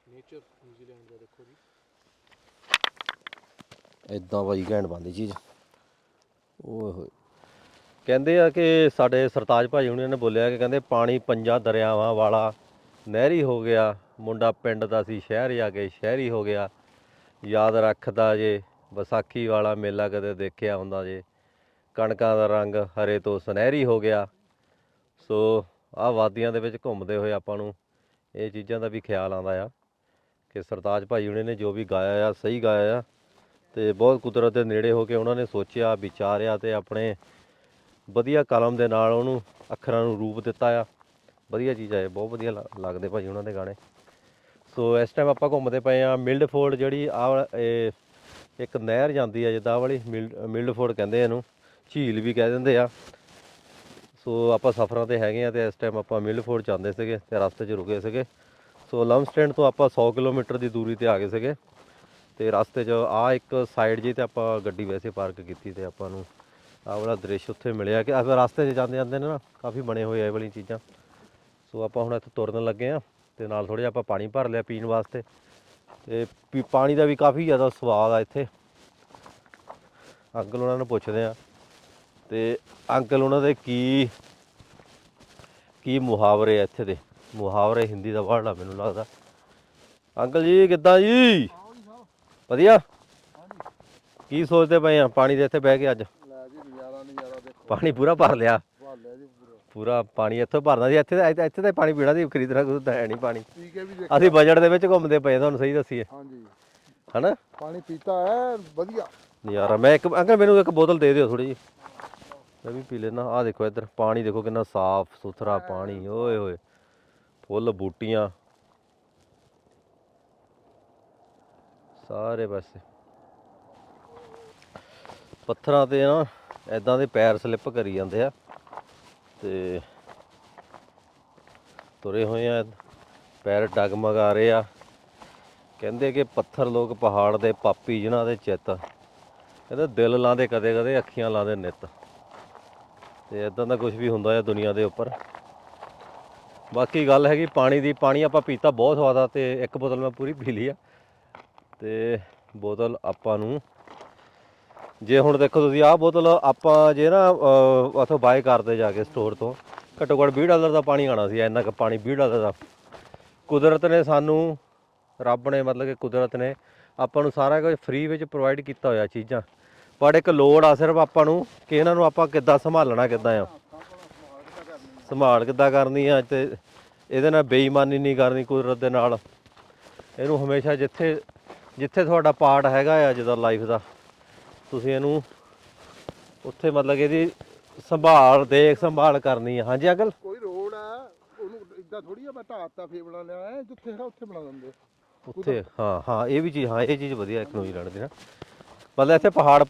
ਨੇਚਰ ਨਿਊਜ਼ੀਲੈਂਡ ਦਾ ਦੇਖੋ ਜੀ ਇਦਾਂ ਭਾਜੀ, ਘੈਂਟ ਬੰਦੀ ਚੀਜ਼। ਓਏ ਹੋਏ। ਕਹਿੰਦੇ ਆ ਕਿ ਸਾਡੇ ਸਰਤਾਜ ਭਾਈ ਹੁਣੇ ਨੇ ਬੋਲਿਆ ਕਿ ਕਹਿੰਦੇ, ਪਾਣੀ ਪੰਜਾਂ ਦਰਿਆਵਾਂ ਵਾਲਾ ਨਹਿਰੀ ਹੋ ਗਿਆ। ਮੁੰਡਾ ਪਿੰਡ ਦਾ ਸੀ, ਸ਼ਹਿਰ ਜਾ ਕੇ ਸ਼ਹਿਰੀ ਹੋ ਗਿਆ। ਯਾਦ ਰੱਖਦਾ ਜੇ, ਵਿਸਾਖੀ ਵਾਲਾ ਮੇਲਾ ਕਦੇ ਦੇਖਿਆ ਹੁੰਦਾ ਜੇ। ਕਣਕਾਂ ਦਾ ਰੰਗ ਹਰੇ ਤੋਂ ਸੁਨਹਿਰੀ ਹੋ ਗਿਆ। ਸੋ ਆਹ ਵਾਦੀਆਂ ਦੇ ਵਿੱਚ ਘੁੰਮਦੇ ਹੋਏ ਆਪਾਂ ਨੂੰ ਇਹ ਚੀਜ਼ਾਂ ਦਾ ਵੀ ਖਿਆਲ ਆਉਂਦਾ ਆ ਕਿ ਸਰਤਾਜ ਭਾਈ ਹੁਣੇ ਨੇ ਜੋ ਵੀ ਗਾਇਆ ਆ, ਸਹੀ ਗਾਇਆ ਆ। ਤੇ ਬਹੁਤ ਕੁਦਰਤ ਦੇ ਨੇੜੇ ਹੋ ਕੇ ਉਹਨਾਂ ਨੇ ਸੋਚਿਆ, ਵਿਚਾਰਿਆ ਤੇ ਆਪਣੇ ਵਧੀਆ ਕਲਮ ਦੇ ਨਾਲ ਉਹਨੂੰ ਅੱਖਰਾਂ ਨੂੰ ਰੂਪ ਦਿੱਤਾ ਆ। ਵਧੀਆ ਚੀਜ਼ ਆ ਇਹ, ਬਹੁਤ ਵਧੀਆ ਲ- ਲੱਗਦੇ ਭਾਜੀ ਉਹਨਾਂ ਦੇ ਗਾਣੇ। ਸੋ ਇਸ ਟਾਈਮ ਆਪਾਂ ਘੁੰਮਦੇ ਪਏ ਆ ਮਿਲਡਫੋਰਡ ਜਿਹੜੀ ਆ ਇਹ ਇੱਕ ਨਹਿਰ ਜਾਂਦੀ ਆ ਜਿੱਦਾਂ ਆਹ ਵਾਲੀ ਮਿਲਡ ਮਿਲਡਫੋਰਡ ਕਹਿੰਦੇ ਇਹਨੂੰ, ਝੀਲ ਵੀ ਕਹਿ ਦਿੰਦੇ ਆ। ਸੋ ਆਪਾਂ ਸਫ਼ਰਾਂ ਤੇ ਹੈਗੇ ਆ ਤੇ ਇਸ ਟਾਈਮ ਆਪਾਂ ਮਿਲਡਫੋਰਡ ਜਾਂਦੇ ਸੀਗੇ ਤੇ ਰਸਤੇ 'ਚ ਰੁਕੇ ਸੀਗੇ। ਸੋ ਲਮਸਟੈਂਡ ਤੋਂ ਆਪਾਂ 100 ਕਿਲੋਮੀਟਰ ਦੀ ਦੂਰੀ ਤੇ ਆ ਗਏ ਸੀਗੇ ਤੇ ਰਸਤੇ 'ਚ ਆ ਇੱਕ ਸਾਈਡ ਜੀ ਤੇ ਆਪਾਂ ਗੱਡੀ ਵੈਸੇ ਪਾਰਕ ਕੀਤੀ ਤੇ ਆਪਾਂ ਨੂੰ ਆਹ ਵਾਲਾ ਦ੍ਰਿਸ਼ ਉੱਥੇ ਮਿਲਿਆ ਕਿ ਆਪਾਂ ਰਸਤੇ 'ਚ ਜਾਂਦੇ ਜਾਂਦੇ ਨੇ ਨਾ, ਕਾਫੀ ਬਣੇ ਹੋਏ ਆ ਇਹ ਵਾਲੀਆਂ ਚੀਜ਼ਾਂ। ਸੋ ਆਪਾਂ ਹੁਣ ਇੱਥੇ ਤੁਰਨ ਲੱਗੇ ਆ। ਤੇ ਨਾਲ ਥੋੜ੍ਹਾ ਜਿਹਾ ਆਪਾਂ ਪਾਣੀ ਭਰ ਲਿਆ ਪੀਣ ਵਾਸਤੇ। ਤੇ ਪੀ- ਪਾਣੀ ਦਾ ਵੀ ਕਾਫੀ ਜ਼ਿਆਦਾ ਸਵਾਦ ਆ ਇੱਥੇ। ਅੰਕਲ ਉਹਨਾਂ ਨੂੰ ਪੁੱਛਦੇ ਆ। ਤੇ ਅੰਕਲ ਉਹਨਾਂ ਦੇ ਕੀ ਕੀ ਮੁਹਾਵਰੇ ਆ ਇੱਥੇ ਦੇ? ਮੁਹਾਵਰੇ ਹਿੰਦੀ ਦਾ ਵਰਡ ਆ ਮੈਨੂੰ ਲੱਗਦਾ। ਅੰਕਲ ਜੀ ਕਿੱਦਾਂ ਜੀ? ਵਧੀਆ? ਕੀ ਸੋਚਦੇ ਪਏ ਆ? ਪਾਣੀ ਦੇ ਇੱਥੇ ਬਹਿ ਕੇ ਅੱਜ? ਲੈ ਜੀ ਨਜ਼ਾਰਾ ਨਜ਼ਾਰਾ ਦੇਖੋ। ਪਾਣੀ ਪੂਰਾ ਭਰ ਲਿਆ। ਭਾਲ ਲਿਆ ਜੀ ਪੂਰਾ ਪਾਣੀ ਇੱਥੋਂ ਭਰਨਾ ਸੀ ਇੱਥੇ ਤਾਂ ਇੱਥੇ ਤਾਂ ਪਾਣੀ ਪੀਣਾ ਸੀ ਖਰੀਦਣਾ ਕੁਝ ਤਾਂ ਹੈ ਨਹੀਂ ਪਾਣੀ। ਵੀ ਦੇਖੋ ਅਸੀਂ ਬਜਟ ਦੇ ਵਿੱਚ ਘੁੰਮਦੇ ਪਏ ਤੁਹਾਨੂੰ ਸਹੀ ਦੱਸੀਏ। ਹਾਂਜੀ। ਹਨਾ? ਪਾਣੀ ਪੀਤਾ ਹੈ ਵਧੀਆ। ਯਾਰ ਮੈਂ ਇੱਕ ਅੰਕਲ ਮੈਨੂੰ ਇੱਕ ਬੋਤਲ ਦੇ ਦਿਓ ਥੋੜੀ ਜੀ ਮੈਂ ਵੀ ਪੀ ਲੈਣਾ ਆਹ ਦੇਖੋ ਇੱਧਰ ਪਾਣੀ ਦੇਖੋ ਕਿੰਨਾ ਸਾਫ਼ ਸੁਥਰਾ ਪਾਣੀ। ਓਏ ਹੋਏ। ਫੁੱਲ ਬੂਟੀਆਂ। ਸਾਰੇ ਪਾਸੇ। ਪੱਥਰਾਂ ਤੇ ਨਾ ਐਦਾਂ ਦੇ ਪੈਰ ਸਲਿੱਪ ਕਰੀ ਜਾਂਦੇ ਆ। ਤੇ ਤੁਰੇ ਹੋਏ ਆ, ਪੈਰ ਡਗਮਗ ਆ ਰਹੇ ਆ। ਕਹਿੰਦੇ ਕਿ ਪੱਥਰ ਲੋਕ ਪਹਾੜ ਦੇ ਪਾਪੀ ਜਿਨ੍ਹਾਂ ਦੇ ਚਿੱਤ। ਕਹਿੰਦੇ ਦਿਲ ਲਾਉਂਦੇ ਕਦੇ ਕਦੇ ਅੱਖੀਆਂ ਲਾਉਂਦੇ ਨਿੱਤ। ਤੇ ਇਦਾਂ ਦਾ ਕੁਝ ਵੀ ਹੁੰਦਾ ਹੈ ਦੁਨੀਆ ਦੇ ਉੱਪਰ। ਬਾਕੀ ਗੱਲ ਹੈਗੀ ਪਾਣੀ ਦੀ, ਪਾਣੀ ਆਪਾਂ ਪੀਤਾ ਬਹੁਤ ਸਵਾਦ ਆ ਤੇ ਇੱਕ ਬੋਤਲ ਮੈਂ ਪੂਰੀ ਪੀ ਲਈ ਆ। ਤੇ ਬੋਤਲ ਆਪਾਂ ਨੂੰ ਜੇ ਹੁਣ ਦੇਖੋ ਤੁਸੀਂ ਆਹ ਬੋਤਲ ਆਪਾਂ ਜੇ ਨਾ ਅਹ, ਉੱਥੋਂ ਬਾਏ ਕਰਦੇ ਜਾ ਕੇ ਸਟੋਰ ਤੋਂ ਘੱਟੋ ਘੱਟ 20 ਡਾਲਰ ਦਾ ਪਾਣੀ ਆਣਾ ਸੀ ਇੰਨਾ ਕੁ ਪਾਣੀ 20 ਡਾਲਰ ਦਾ। ਕੁਦਰਤ ਨੇ ਸਾਨੂੰ ਰੱਬ ਨੇ ਮਤਲਬ ਕਿ ਕੁਦਰਤ ਨੇ ਆਪਾਂ ਨੂੰ ਸਾਰਾ ਕੁਝ ਫ੍ਰੀ ਵਿੱਚ ਪ੍ਰੋਵਾਈਡ ਕੀਤਾ ਹੋਇਆ ਚੀਜ਼ਾਂ। ਪਰ ਇੱਕ ਲੋੜ ਆ ਸਿਰਫ ਆਪਾਂ ਨੂੰ ਕਿ ਇਹਨਾਂ ਨੂੰ ਆਪਾਂ ਕਿੱਦਾਂ ਸੰਭਾਲਣਾ ਕਿੱਦਾਂ ਆ। ਸੰਭਾਲ ਕਿੱਦਾਂ ਕਰਨੀ ਆ ਤੇ ਇਹਦੇ ਨਾਲ ਬੇਈਮਾਨੀ ਨਹੀਂ ਕਰਨੀ ਕੁਦਰਤ ਦੇ ਨਾਲ। ਇਹਨੂੰ ਹਮੇਸ਼ਾ ਜਿੱਥੇ ਜਿੱਥੇ ਤੁਹਾਡਾ ਪਾਰਟ ਹੈਗਾ ਆ ਜਿਹਦਾ ਲਾਈਫ ਦਾ। ਤੁਸੀਂ ਇਹਨੂੰ ਉੱਥੇ ਮਤਲਬ ਕਿ ਇਹਦੀ ਸੰਭਾਲ ਦੇਖ ਸੰਭਾਲ ਕਰਨੀ ਆ। ਹਾਂਜੀ ਅੰਕਲ? ਕੋਈ ਰੋਡ ਆ ਉਹਨੂੰ ਇਦਾਂ ਥੋੜੀ ਆ ਮੈਂ ਢਾਤਾ ਫੇਰ ਬਣਾ ਲਿਆ ਐ ਜਿੱਥੇ ਹੈਗਾ ਉੱਥੇ ਬਣਾ ਦਿੰਦੇ ਉੱਥੇ ਹਾਂ ਹਾਂ ਇਹ ਵੀ ਚੀਜ਼ ਹਾਂ ਇਹ ਚੀਜ਼ ਵਧੀਆ ਇੱਕ ਨਿਊਜ਼ੀਲੈਂਡ ਦੀ ਨਾ ਮਤਲਬ ਇੱਥੇ ਪਹਾੜ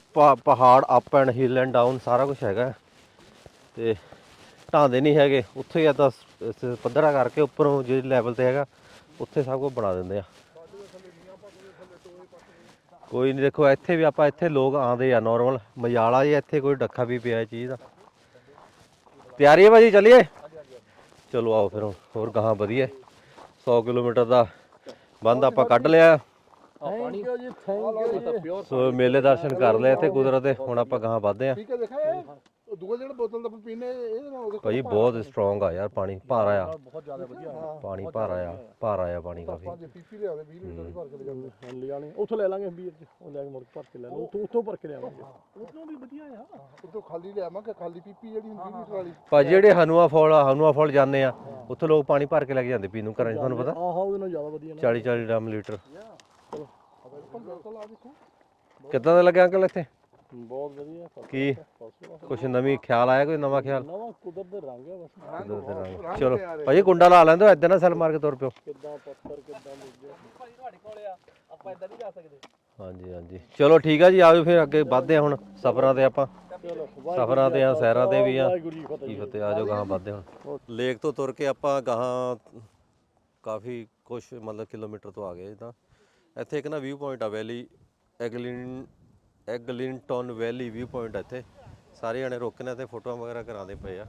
ਪਹਾੜ up and hill and down ਸਾਰਾ ਕੁਝ ਹੈਗਾ। ਤੇ ਢਾਂਦੇ ਨਹੀਂ ਹੈਗੇ। ਉੱਥੇ ਹੀ ਆ ਤਾਂ ਪੱਧਰਾ ਕਰਕੇ ਉੱਪਰੋਂ ਜਿਹੜੇ ਲੈਵਲ ਤੇ ਹੈਗਾ ਉੱਥੇ ਸਭ ਕੁਝ ਬਣਾ ਦਿੰਦੇ ਆ। ਕੋਈ ਨਹੀਂ ਦੇਖੋ ਇੱਥੇ ਵੀ ਆਪਾਂ ਇੱਥੇ ਲੋਕ ਆਉਂਦੇ ਆ ਨਾਰਮਲ ਮਜਾਲਾ ਜੀ ਇੱਥੇ ਕੋਈ ਡੱਖਾ ਵੀ ਪਿਆ ਚੀਜ਼ ਦਾ। ਤਿਆਰੀ ਹੈ ਭਾਜੀ, ਚੱਲੀਏ? ਚਲੋ ਆਓ ਫਿਰ ਹੋਰ ਕਹਾਂ ਵਧੀਆ 100 ਕਿਲੋਮੀਟਰ ਦਾ ਬੰਦ ਆਪਾਂ ਕੱਢ ਲਿਆ। ਥੈਂਕ ਯੂ ਜੀ ਥੈਂਕ ਯੂ ਸੋ ਮੇਲੇ ਦਰਸ਼ਨ ਕਰ ਲਏ ਇੱਥੇ ਕੁਦਰਤ ਦੇ, ਹੁਣ ਆਪਾਂ ਗਾਹਾਂ ਵੱਧਦੇ ਆ। ਠੀਕ ਹੈ ਦੇਖਾ ਉਹ ਦੂਆ ਜਿਹੜਾ ਬੋਤਲ ਦਾ ਪੀਨੇ ਇਹਦੇ ਨਾਲ ਉਹਦੇ ਭਾਈ ਬਹੁਤ ਸਟਰੋਂਗ ਆ ਯਾਰ ਪਾਣੀ ਭਾਰਾ ਆ ਬਹੁਤ ਜ਼ਿਆਦਾ ਵਧੀਆ। ਪਾਣੀ ਭਾਰਾ ਆ ਭਾਰਾ ਆ ਪਾਣੀ ਕਾਫੀ। ਪੰਜ ਪੀਪੀ ਲਿਆਉਂਦੇ 20 ਲੀਟਰ ਦੀ ਭਰ ਕੇ ਲਿਆਉਂਦੇ ਹੁਣ ਲੈ ਜਾਣੇ ਉੱਥੋਂ ਲੈ ਲਾਂਗੇ ਵੀਰ ਉਹ ਲੈ ਕੇ ਮੁੜ ਕੇ ਭਰ ਕੇ ਲੈ ਲਓ ਉੱਥੋਂ ਉੱਥੋਂ ਭਰ ਕੇ ਲਿਆਵਾਂਗੇ। ਉੱਥੋਂ ਵੀ ਵਧੀਆ ਆ। ਉਦੋਂ ਖਾਲੀ ਲਿਆਵਾਂਗੇ ਖਾਲੀ ਪੀਪੀ ਜਿਹੜੀ ਹੁੰਦੀ 20 ਲੀਟਰ ਵਾਲੀ। ਭਾਈ ਜਿਹੜੇ ਹਨੂਆ ਫਾਲ ਹਨੂਆ ਫਾਲ ਜਾਂਦੇ ਆ ਉੱਥੇ ਲੋਕ ਪਾਣੀ ਭਰ ਕੇ ਲੈ ਕੇ ਜਾਂਦੇ ਪੀਣ ਨੂੰ ਘਰਾਂ 'ਚ ਤੁਹਾਨੂੰ ਪਤਾ? ਆਹ ਉਹਦੇ ਨਾਲ ਜ਼ਿਆਦਾ ਵਧੀਆ 40 40 ਡਰਮ ਲੀਟਰ। ਆ ਦੇਖੋ। ਕਿੱਦਾਂ ਦਾ ਲੱਗਿਆ ਅੰਕਲ ਇੱਥੇ? ਬਹੁਤ ਵਧੀਆ ਕੀ? ਕੁਛ ਨਵੀਂ ਖਿਆਲ ਆਇਆ ਕੋਈ ਨਵਾਂ ਖਿਆਲ? ਨਵਾਂ ਕੁਦਰਤ ਦੇ ਰੰਗ ਆ ਬਸ। ਕੁਦਰਤ ਦੇ ਰੰਗ। ਚਲੋ ਭਾਈ ਕੁੰਡਾ ਲਾ ਲੈਂਦੇ ਏਦਾਂ ਨਾ ਸੈਲ ਮਾਰ ਕੇ ਤੁਰ ਪਿਓ। ਕਿੱਦਾਂ ਪੱਥਰ ਕਿੱਦਾਂ ਮੁੱਗੇ ਹਾਂਜੀ ਹਾਂਜੀ। ਚਲੋ ਠੀਕ ਆ ਜੀ ਆਓ ਫਿਰ ਅੱਗੇ ਵੱਧਦੇ ਆ ਹੁਣ ਸਫ਼ਰਾਂ ਤੇ ਆਪਾਂ। ਸਫ਼ਰਾਂ ਤੇ ਆ ਸੈਰਾਂ ਤੇ ਵੀ ਆ। ਕੀ ਫਤਿਹ ਆ ਜਾਓ ਗਾਹਾਂ ਵੱਧਦੇ ਹੁਣ। ਲੇਕ ਤੋਂ ਤੁਰ ਕੇ ਆਪਾਂ ਗਾਹਾਂ ਕਾਫੀ ਕੁਛ ਮਤਲਬ ਕਿਲੋਮੀਟਰ ਤੋਂ ਆ ਗਏ ਜਿੱਦਾਂ। ਇੱਥੇ ਇੱਕ ਨਾ ਵਿਊ ਪੁਆਇੰਟ ਆ ਵੈਲੀ ਐਗਲਿਨ ਐਗਲਿੰਟਨ ਵੈਲੀ ਵਿਊ ਪੁਆਇੰਟ ਆ ਇੱਥੇ। ਸਾਰੇ ਜਣੇ ਰੁਕੇ ਨੇ ਤੇ ਫੋਟੋਆਂ ਵਗੈਰਾ ਕਰਾਉਂਦੇ ਪਏ ਆ।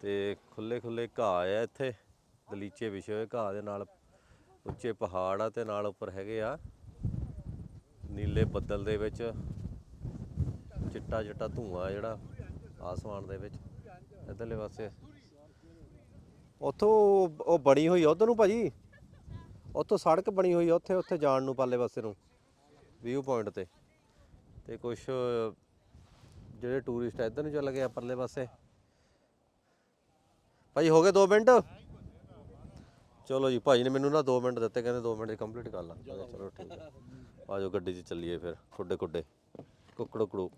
ਤੇ ਖੁੱਲੇ ਖੁੱਲੇ ਘਾਹ ਆ ਇੱਥੇ ਗਲੀਚੇ ਵਿਛੇ ਹੋਏ ਘਾਹ ਦੇ ਨਾਲ। ਉੱਚੇ ਪਹਾੜ ਆ ਤੇ ਨਾਲ ਉੱਪਰ ਹੈਗੇ ਆ ਨੀਲੇ ਬੱਦਲ ਦੇ ਵਿੱਚ। ਚਿੱਟਾ ਚਿੱਟਾ ਧੂਆਂ ਜਿਹੜਾ ਆਸਮਾਨ ਦੇ ਵਿੱਚ, ਇਧਰਲੇ ਪਾਸੇ। ਉੱਥੋਂ ਉਹ ਬਣੀ ਹੋਈ ਆ, ਉਧਰ ਨੂੰ ਭਾਜੀ। ਉੱਥੋਂ ਸੜਕ ਬਣੀ ਹੋਈ ਆ ਉੱਥੇ ਉੱਥੇ ਜਾਣ ਨੂੰ ਪਾਲੇ ਪਾਸੇ ਨੂੰ। ਵਿਊ ਪੁਆਇੰਟ ਤੇ। ਤੇ ਕੁਝ ਜਿਹੜੇ ਟੂਰਿਸਟ ਇੱਧਰ ਨੂੰ ਚੱਲ ਗਏ ਆ ਪਰਲੇ ਪਾਸੇ। ਭਾਈ ਹੋ ਗਏ 2 ਮਿੰਟ? ਚਲੋ ਜੀ ਭਾਈ ਨੇ ਮੈਨੂੰ ਨਾ 2 ਮਿੰਟ ਦਿੱਤੇ ਕਹਿੰਦੇ 2 ਮਿੰਟ ਚ ਕੰਪਲੀਟ ਕਰ ਲਾ। ਚਲੋ ਠੀਕ ਹੈ ਆਜੋ ਗੱਡੀ 'ਚ ਚੱਲੀਏ ਫਿਰ ਖੁੱਡੇ ਖੁੱਡੇ। ਕੁੱਕੜੋ ਕੁੜੂ।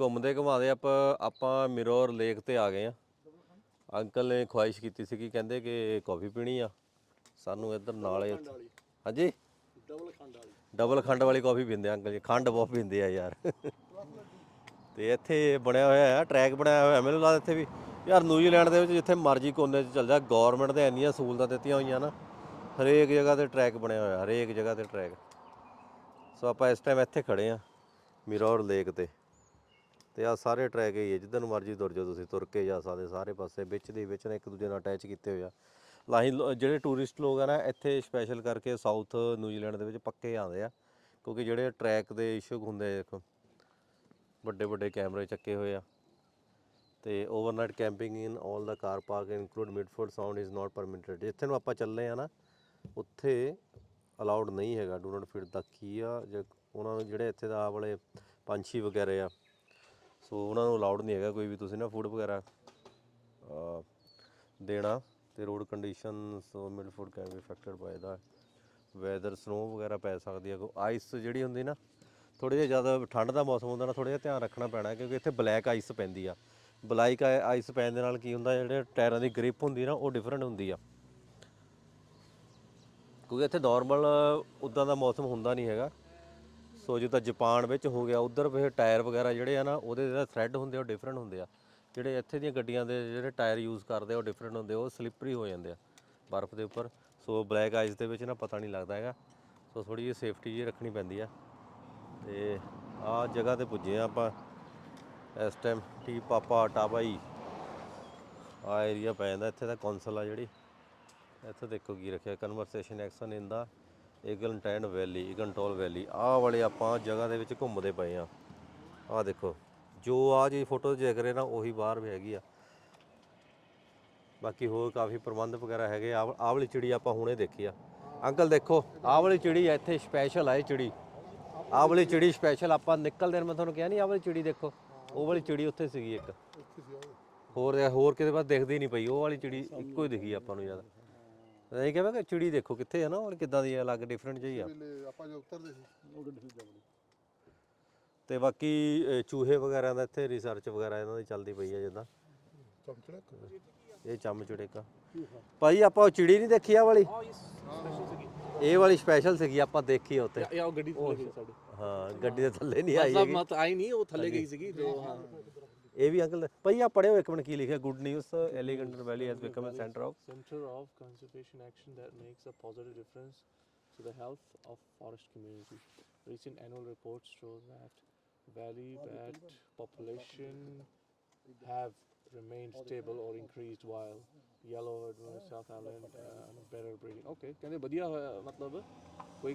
ਘੁੰਮਦੇ ਘੁਮਾਦੇ ਆਪਾਂ ਆਪਾਂ ਮਿਰੋਰ ਲੇਕ ਤੇ ਆ ਗਏ ਆ। ਅੰਕਲ ਨੇ ਖੁਆਇਸ਼ ਕੀਤੀ ਸੀ ਕਿ ਕਹਿੰਦੇ ਕਿ ਕਾਫੀ ਪੀਣੀ ਆ। ਸਾਨੂੰ ਇੱਧਰ ਨਾਲੇ ਹਾਂਜੀ? ਡਬਲ ਖੰਡ ਵਾਲੀ। ਡਬਲ ਖੰਡ ਵਾਲੀ ਕਾਫੀ ਪੀਂਦੇ ਆ ਅੰਕਲ ਜੀ, ਖੰਡ ਬਹੁਤ ਪੀਂਦੇ ਆ ਯਾਰ। ਤੇ ਇੱਥੇ ਬਣਿਆ ਹੋਇਆ ਆ ਟਰੈਕ ਬਣਾਇਆ ਹੋਇਆ, ਮੈਨੂੰ ਲੱਗਦਾ ਇੱਥੇ ਵੀ। ਯਾਰ ਨਿਊਜ਼ੀਲੈਂਡ ਦੇ ਵਿੱਚ ਜਿੱਥੇ ਮਰਜ਼ੀ ਕੋਨੇ 'ਚ ਚੱਲ ਜਾ ਗਵਰਨਮੈਂਟ ਨੇ ਇੰਨੀਆਂ ਸਹੂਲਤਾਂ ਦਿੱਤੀਆਂ ਹੋਈਆਂ ਨਾ, ਹਰੇਕ ਜਗ੍ਹਾ ਤੇ ਟਰੈਕ ਬਣਿਆ ਹੋਇਆ, ਹਰੇਕ ਜਗ੍ਹਾ ਤੇ ਟਰੈਕ ਸੋ ਆਪਾਂ ਇਸ ਟਾਈਮ ਇੱਥੇ ਖੜੇ ਆ ਮਿਰੋਰ ਲੇਕ ਤੇ। ਤੇ ਆ ਸਾਰੇ ਟਰੈਕ ਹੀ ਹੈ, ਜਿੱਧਰ ਨੂੰ ਮਰਜ਼ੀ ਤੁਰ ਜਾਓ ਤੁਸੀਂ, ਤੁਰ ਕੇ ਜਾ ਸਕਦੇ, ਸਾਰੇ ਪਾਸੇ ਵਿੱਚ ਦੇ ਵਿੱਚ ਨੇ ਇੱਕ ਦੂਜੇ ਨਾਲ ਅਟੈਚ ਕੀਤੇ ਹੋਏ ਆ। ਲਾਹੀ ਲੋ- ਜਿਹੜੇ ਟੂਰਿਸਟ ਲੋਕ ਆ ਨਾ, ਇੱਥੇ ਸਪੈਸ਼ਲ ਕਰਕੇ ਸਾਊਥ ਨਿਊਜ਼ੀਲੈਂਡ ਦੇ ਵਿੱਚ ਪੱਕੇ ਆਉਂਦੇ ਆ, ਕਿਉਂਕਿ ਜਿਹੜੇ ਟਰੈਕ ਦੇ ਇਸ਼ੂ ਹੁੰਦੇ ਆ, ਦੇਖੋ। ਵੱਡੇ ਵੱਡੇ ਕੈਮਰੇ ਚੱਕੇ ਹੋਏ ਆ। ਤੇ overnight camping in 올 the car park include Milford Sound is not permitted ਜਿੱਥੇ ਨੂੰ ਆਪਾਂ ਚੱਲੇ ਆ ਨਾ, ਉੱਥੇ ਅਲਾਉਡ ਨਹੀਂ ਹੈਗਾ। ਡੂ ਨਾਟ ਫੀਡ ਦਾ ਕੀ ਆ ਜੇ ਉਹਨਾਂ ਨੂੰ ਜਿਹੜੇ ਇੱਥੇ ਦਾ ਆਹ ਵਾਲੇ ਪੰਛੀ ਵਗੈਰਾ ਆ, ਸੋ ਉਹਨਾਂ ਨੂੰ ਅਲਾਉਡ ਨਹੀਂ ਹੈਗਾ ਕੋਈ ਵੀ। ਤੁਸੀਂ ਨਾ ਫੂਡ ਵਗੈਰਾ ਦੇਣਾ। ਤੇ road condition so Milford can be affected by the weather snow ਵਗੈਰਾ ਪੈ ਸਕਦੀ ਹੈ। ਆਈਸ ਜਿਹੜੀ ਹੁੰਦੀ ਨਾ ਥੋੜੀ ਜਿਹਾ ਜ਼ਿਆਦਾ ਠੰਡ ਦਾ ਮੌਸਮ ਹੁੰਦਾ ਨਾ ਥੋੜਾ ਜਿਹਾ ਧਿਆਨ ਰੱਖਣਾ ਪੈਣਾ, ਕਿਉਂਕਿ ਇੱਥੇ ਬਲੈਕ ਆਈਸ ਪੈਂਦੀ ਆ। ਬਲੈਕ ਆਈਸ ਪੈਣ ਦੇ ਨਾਲ ਕੀ ਹੁੰਦਾ, ਜਿਹੜੇ ਟਾਇਰਾਂ ਦੀ ਗ੍ਰਿਪ ਹੁੰਦੀ ਨਾ, ਉਹ ਡਿਫਰੈਂਟ ਹੁੰਦੀ ਆ। ਕਿਉਂਕਿ ਇੱਥੇ ਨਾਰਮਲ ਉਦਾਂ ਦਾ ਮੌਸਮ ਹੁੰਦਾ ਨਹੀਂ ਹੈਗਾ। ਸੋ ਜਿੱਦਾਂ ਜਾਪਾਨ ਵਿੱਚ ਹੋ ਗਿਆ, ਉਧਰ ਫਿਰ ਟਾਇਰ ਵਗੈਰਾ ਜਿਹੜੇ ਆ ਨਾ, ਉਹਦੇ ਜਿਹੜਾ ਥ੍ਰੈਡ ਹੁੰਦੇ ਆ, ਉਹ ਡਿਫਰੈਂਟ ਹੁੰਦੇ ਆ। ਜਿਹੜੇ ਇੱਥੇ ਦੀਆਂ ਗੱਡੀਆਂ ਦੇ ਜਿਹੜੇ ਟਾਇਰ ਯੂਜ਼ ਕਰਦੇ ਆ, ਉਹ ਡਿਫਰੈਂਟ ਹੁੰਦੇ ਆ ਉਹ ਸਲਿੱਪਰੀ ਹੋ ਜਾਂਦੇ ਆ ਬਰਫ਼ ਦੇ ਉੱਪਰ। ਸੋ ਬਲੈਕ ਆਈਸ ਦੇ ਵਿੱਚ ਨਾ ਪਤਾ ਨਹੀਂ ਲੱਗਦਾ ਹੈਗਾ। ਸੋ ਥੋੜੀ ਜਿਹੀ ਸੇਫਟੀ ਜੀ ਰੱਖਣੀ ਪੈਂਦੀ ਆ। ਤੇ ਆਹ ਜਗ੍ਹਾ ਤੇ ਪੁੱਜੇ ਆ ਆਪਾਂ। ਇਸ ਟਾਈਮ ਟੀ ਪਾਪਾ ਟਾਬਾਈ ਆ ਏਰੀਆ ਪੈ ਜਾਂਦਾ, ਇੱਥੇ ਦਾ ਕੌਂਸਲ ਆ ਜਿਹੜੀ। ਇੱਥੇ ਦੇਖੋ ਕੀ ਰੱਖਿਆ conservation action in the ਈਗਲਟੈਂਡ valley Eglinton valley ਆਹ ਵਾਲੇ ਆਪਾਂ ਜਗ੍ਹਾ ਦੇ ਵਿੱਚ ਘੁੰਮਦੇ ਪਏ ਆ। ਆਹ ਦੇਖੋ। ਜੋ ਆ ਜੀ ਫੋਟੋ ਦੇਖ ਰਹੇ ਨਾ, ਉਹੀ ਬਾਹਰ ਵੀ ਹੈਗੀ ਆ। ਬਾਕੀ ਹੋਰ ਕਾਫੀ ਪ੍ਰਬੰਧ ਵਗੈਰਾ ਹੈਗੇ ਆਹ ਆਹ ਵਾਲੀ ਚਿੜੀ ਆਪਾਂ ਹੁਣੇ ਦੇਖੀ ਆ। ਅੰਕਲ ਦੇਖੋ, ਆਹ ਵਾਲੀ ਚਿੜੀ ਇੱਥੇ ਸਪੈਸ਼ਲ ਆ ਇਹ ਚਿੜੀ। ਆਹ ਵਾਲੀ ਚਿੜੀ ਸਪੈਸ਼ਲ ਆਪਾਂ ਨਿਕਲਦੇ ਨੇ, ਮੈਂ ਤੁਹਾਨੂੰ ਕਿਹਾ ਨਹੀਂ ਆਹ ਵਾਲੀ ਚਿੜੀ ਦੇਖੋ। ਉਹ ਵਾਲੀ ਚਿੜੀ ਉੱਥੇ ਸੀਗੀ ਇੱਕ। ਹੋਰ ਹੋਰ ਕਿਤੇ ਪਾਸ ਦਿਖਦੀ ਨਹੀਂ ਪਈ। ਉਹ ਵਾਲੀ ਚਿੜੀ ਇੱਕੋ ਹੀ ਦਿਖੀ ਆਪਾਂ ਨੂੰ ਜ਼ਿਆਦਾ ਨਹੀਂ ਕਿਹਾ ਕਿ ਚਿੜੀ ਦੇਖੋ ਕਿੱਥੇ ਆ ਨਾ ਔਰ ਕਿੱਦਾਂ ਦੀ ਅਲੱਗ ਡਿਫਰੈਂਟ ਜਿਹੀ ਆ। ਆਪਾਂ ਜੋ ਉਤਰਦੇ ਸੀ, ਉਹ ਗੱਡੀ ਤੇ ਬਾਕੀ ਅ, ਚੂਹੇ ਵਗੈਰਾ ਦਾ ਇੱਥੇ ਰਿਸਰਚ ਵਗੈਰਾ ਇਹਨਾਂ ਦੀ ਚੱਲਦੀ ਪਈ ਆ ਜਿੱਦਾਂ। ਇਹ ਚਮ ਚੁੜੇਕਾ ਭਾਈ ਆਪਾਂ ਉਹ ਚਿੜੀ ਨਹੀਂ ਦੇਖੀ ਆ ਵਾਲੀ? ਇਹ ਵਾਲੀ ਸਪੈਸ਼ਲ ਸੀਗੀ ਆਪਾਂ ਦੇਖੀ ਉੱਥੇ। ਇਹ ਉਹ ਗੱਡੀ ਥੱਲੇ ਗਈ ਸਾਡੇ। ਹਾਂ ਗੱਡੀ ਦੇ ਥੱਲੇ ਨਹੀਂ ਆਈ ਮਤਲਬ ਹੈਗੀ। ਮਤ ਆਈ ਨਹੀਂ ਉਹ ਥੱਲੇ ਗਈ ਸੀਗੀ ਜੋ ਹਾਂ। ਇਹ ਵੀ ਅੰਕਲ ਭਾਈ ਆ ਪੜਿਓ ਇੱਕ ਮਿੰਟ ਕੀ ਲਿਖਿਆ good news Alligator Valley has become a centre of center of conservation action that makes a positive difference to the health of forest community. Recent annual reports show that valley bat population have remained stable or increased while yellow admiral South Island uh, better breeding. Okay, ਕਹਿੰਦੇ ਵਧੀਆ ਹੋਇਆ ਮਤਲਬ ਕੋਈ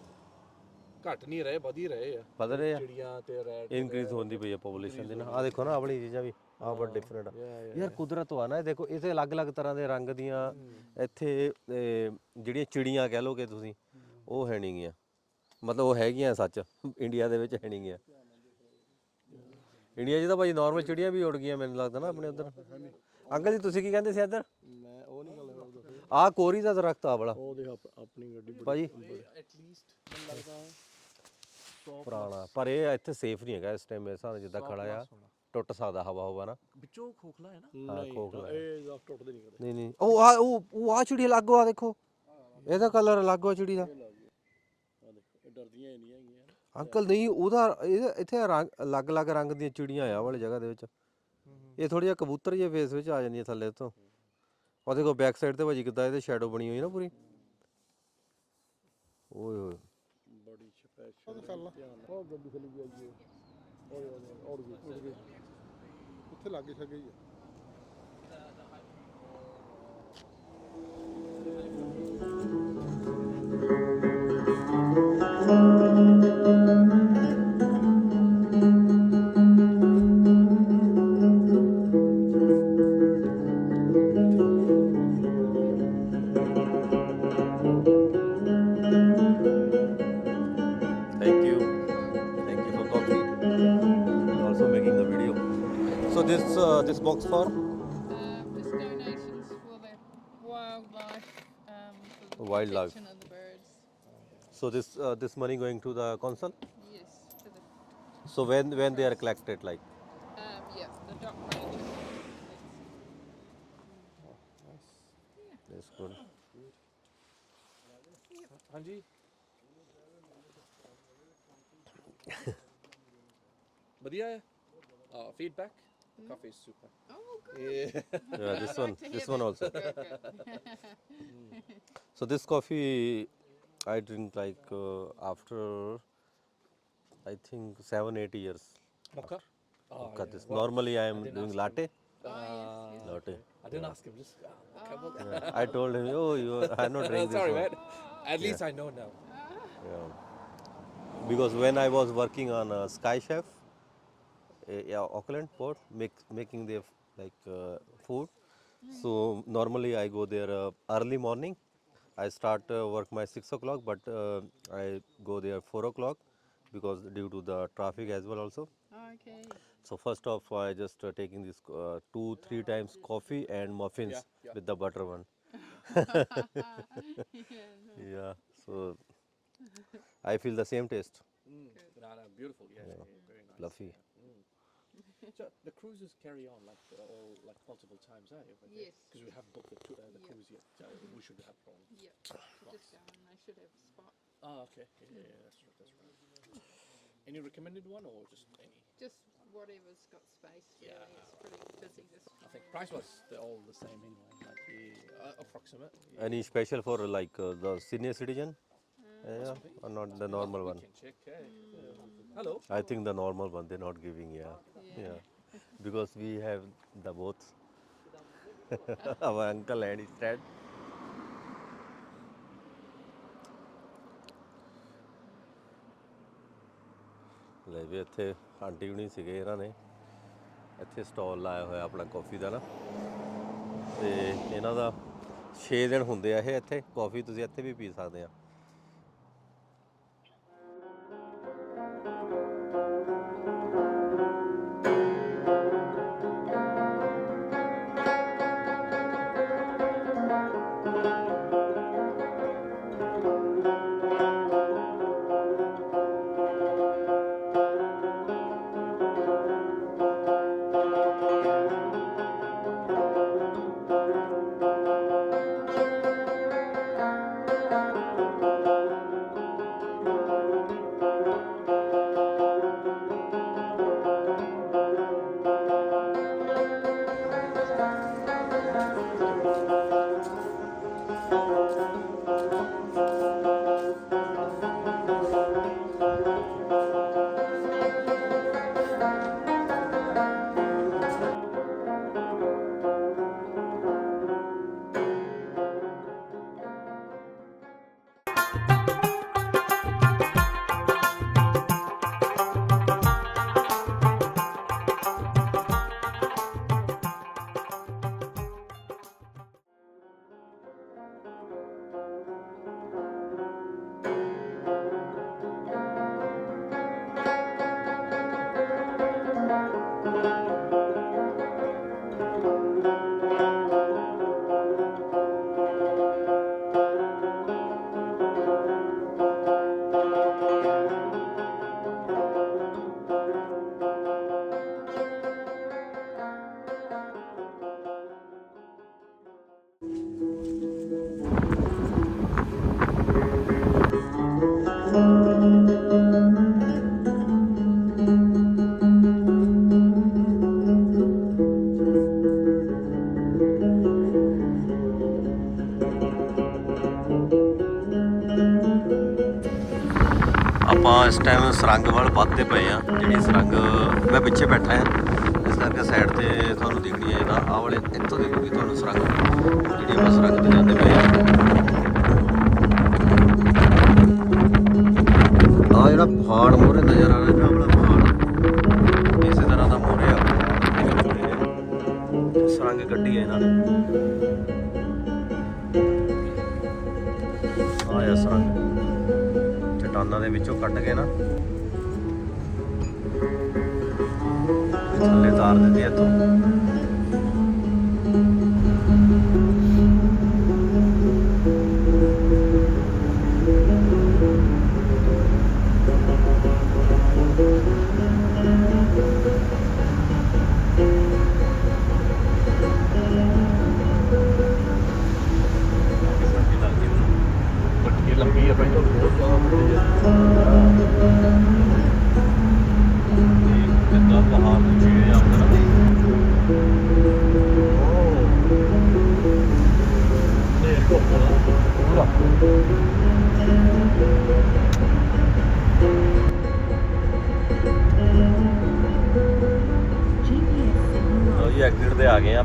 ਘਟ ਨਹੀਂ ਰਹੇ ਵਧ ਹੀ ਰਹੇ ਆ ਵਧ ਰਹੇ ਆ ਚਿੜੀਆਂ ਤੇ ਰੈਟ ਇਨਕਰੀਜ਼ ਹੁੰਦੀ ਪਈ ਆ ਪੋਪੂਲੇਸ਼ਨ ਦੀ ਨਾ ਆ ਦੇਖੋ ਨਾ ਵਾਲੀ ਚੀਜ਼ਾਂ ਵੀ ਆਹ ਬੜਾ ਡਿਫਰੈਂਟ ਆ ਯਾਰ ਕੁਦਰਤ ਵਾ ਨਾ ਇਹ ਦੇਖੋ ਇਥੇ ਅਲੱਗ-ਅਲੱਗ ਤਰ੍ਹਾਂ ਦੇ ਰੰਗ ਦੀਆਂ ਇੱਥੇ ਜਿਹੜੀਆਂ ਚਿੜੀਆਂ ਕਹਿ ਲੋਗੇ ਤੁਸੀਂ ਉਹ ਹੈ ਨਹੀਂ ਗੀਆਂ ਮਤਲਬ ਉਹ ਹੈਗੀਆਂ ਸੱਚ ਇੰਡੀਆ ਦੇ ਵਿੱਚ ਹੈ ਨਹੀਂ ਗੀਆਂ ਇੰਡੀਆ 'ਚ ਤਾਂ ਭਾਈ ਨਾਰਮਲ ਚਿੜੀਆਂ ਵੀ ਉੜ ਗਈਆਂ ਮੈਨੂੰ ਲੱਗਦਾ ਨਾ ਆਪਣੇ ਉਧਰ। ਅੰਕਲ ਜੀ ਤੁਸੀਂ ਕੀ ਕਹਿੰਦੇ ਸੀ ਇੱਧਰ? ਮੈਂ ਉਹ ਨਹੀਂ ਗੱਲ ਕਰਦਾ। ਆਹ ਕੋਰੀ ਦਾ ਦਰਖਤ ਆ ਬੜਾ। ਉਹ ਦੇਖ ਆਪ- ਆਪਣੀ ਗੱਡੀ ਬੜੀ- ਭਾਜੀ। ਐਟ ਲੀਸਟ ਮੈਨੂੰ ਲੱਗਦਾ ਹੈ ਪੁਰਾਣਾ ਪਰ ਇਹ ਇੱਥੇ ਸੇਫ ਨਹੀਂ ਹੈਗਾ ਇਸ ਟਾਈਮ ਮੇਰੇ ਹਿਸਾਬ ਨਾਲ ਜਿੱਦਾਂ ਖੜਾ ਆ ਟੁੱਟ ਸਕਦਾ ਹਵਾ ਹੋਵਾ ਨਾ। ਵਿੱਚੋਂ ਖੋਖਲਾ ਹੈ ਨਾ? ਨਹੀਂ ਖੋਖਲਾ ਇਹ ਦਾ ਟੁੱਟਦੇ ਨਹੀਂ ਕਦੇ। ਨਹੀਂ ਨਹੀਂ। ਉਹ ਆ ਉਹ ਉਹ ਆ ਚਿੜੀ ਅਲੱਗ ਆ ਦੇਖੋ। ਇਹਦਾ ਕਲਰ ਅਲੱਗ ਆ ਚਿੜੀ ਦਾ। ਆ ਦੇਖੋ ਇਹ ਡਰਦੀਆਂ ਹੀ ਨਹੀਂ ਹੈਗੀਆਂ। ਅੰਕਲ ਨਹੀਂ ਉਹਦਾ ਇਹਦਾ ਇੱਥੇ ਰੰਗ ਅਲੱਗ-ਅਲੱਗ ਰੰਗ ਦੀਆਂ ਚਿੜੀਆਂ ਆ ਵਾਲੀ ਜਗ੍ਹਾ ਦੇ ਵਿੱਚ। ਇਹ ਥੋੜੀ ਜਿਹਾ ਕਬੂਤਰ ਜਿਹੇ ਫੇਸ ਵਿੱਚ ਆ ਜਾਂਦੀਆਂ ਥੱਲੇ ਤੋਂ। ਉਹ ਦੇਖੋ ਬੈਕ ਸਾਈਡ ਤੇ ਭਾਜੀ ਕਿੱਦਾਂ ਇਹਦੇ ਸ਼ੈਡੋ ਬਣੀ ਹੋਈ ਨਾ ਪੂਰੀ। ਓਏ ਹੋਏ। ਬੜੀ ਸਪੈਸ਼ਲ ਉਹ ਗੱਡੀ ਚਲੀ ਗਈ ਉਹ ਔਰ ਗਈ ਉੜ ਗਈ। ਉੱਥੇ ਲਾਗੇ ਛੱਗੇ ਹੀ ਆ। uh, this box for Um, just donations for the wildlife, um, for the Wildlife. protection of the birds. so this uh, this money going to the council. Yes, for the So when when they are collected like um, yeah, the dock ranger. that's good. ਹਾਂਜੀ ਵਧੀਆ ਹੈ uh, feedback coffee is super Oh, good. yeah Yeah, this one like to hear this one that. also. Good, good. So this coffee I drink like uh, after I think seven eight years. mocha oh, Got this. Normally I am doing latte. oh, yes, yes. Latte. I didn't ask him just uh, mocha, mocha. Yeah. I told him, oh, you are, I'm not drinking sorry this one. man at least I know now Yeah. Because when I was working on uh, Sky Chef, yeah, Auckland port, make, making their like uh, food. So normally I go there uh, early morning. I start uh, work my six o'clock, but uh, I go there four o'clock because due to the traffic as well also. Okay. So first off, I just uh, taking this uh, two three times coffee and muffins Yeah, yeah. with the butter one. yeah, Yeah. So I feel the same taste. mm. no, no, beautiful yeah, yeah, very nice Fluffy. So the cruises carry on like uh, all like multiple times eh Yes. because we have booked the, tu- uh, the Yeah. cruise yet so we should have one Yep. Just go and they should have a spot. oh okay yeah, yeah, yeah that's right that's right any recommended one or just any Just whatever's got space. Really, Yeah. it's pretty busy this I think price was all the same anyway, like the uh, approximate. Yeah. Any special for like uh, the senior citizen? yeah, or not the normal one? can check. eh? Uh, hello. I think the normal one they're not giving. Yeah, Yeah. because we have the both. Our uncle and his dad. ਲੈ ਵੀ ਇੱਥੇ aunty ਹੁਣੀ ਸੀਗੇ ਇਹਨਾਂ ਨੇ ਇੱਥੇ stall ਲਾਇਆ ਹੋਇਆ ਆਪਣਾ ਕਾਫੀ ਦਾ ਨਾ ਤੇ ਇਹਨਾਂ ਦਾ 6 ਦਿਨ ਹੁੰਦੇ ਆ ਇਹ ਇੱਥੇ ਕਾਫੀ ਤੁਸੀਂ ਇੱਥੇ ਵੀ ਪੀ ਸਕਦੇ ਆ ਟਾਈਮ ਸਰੰਗ ਵੱਲ ਵੱਧਦੇ ਪਏ ਆ। ਜਿਹੜੀ ਸਰੰਗ ਮੈਂ ਪਿੱਛੇ ਬੈਠਾ ਹਾਂ ਇਸ ਕਰਕੇ ਸਾਈਡ ਤੇ ਤੁਹਾਨੂੰ ਦਿਖਣੀ ਹੈ ਇਹਦਾ। ਆਹ ਵਾਲੇ ਇੱਥੋਂ ਦਿਖੂਗੀ ਤੁਹਾਨੂੰ ਸਰੰਗ ਜਿਹੜੀ ਆਪਾਂ ਸਰੰਗ ਤੇ ਜਾਂਦੇ ਪਏ ਆ। ਆ ਜਿਹੜਾ ਪਹਾੜ ਮੋਰੇ ਨਜ਼ਰ ਆ ਰਿਹਾ ਆਪਣਾ ਪਹਾੜ ਇਸੇ ਤਰ੍ਹਾਂ ਦਾ ਮੋਰੇ ਆ। ਸਰੰਗ ਗੱਡੀ ਹੈ ਇਹਨਾਂ ਨੇ ਆਇਆ ਸਰੰਗ। ਚਟਾਨਾਂ ਦੇ ਵਿੱਚੋਂ ਕੱਢ ਕੇ ਨਾ ਥੱਲੇ ਤਾਰ ਦਿੰਦੀ ਇੱਥੋਂ।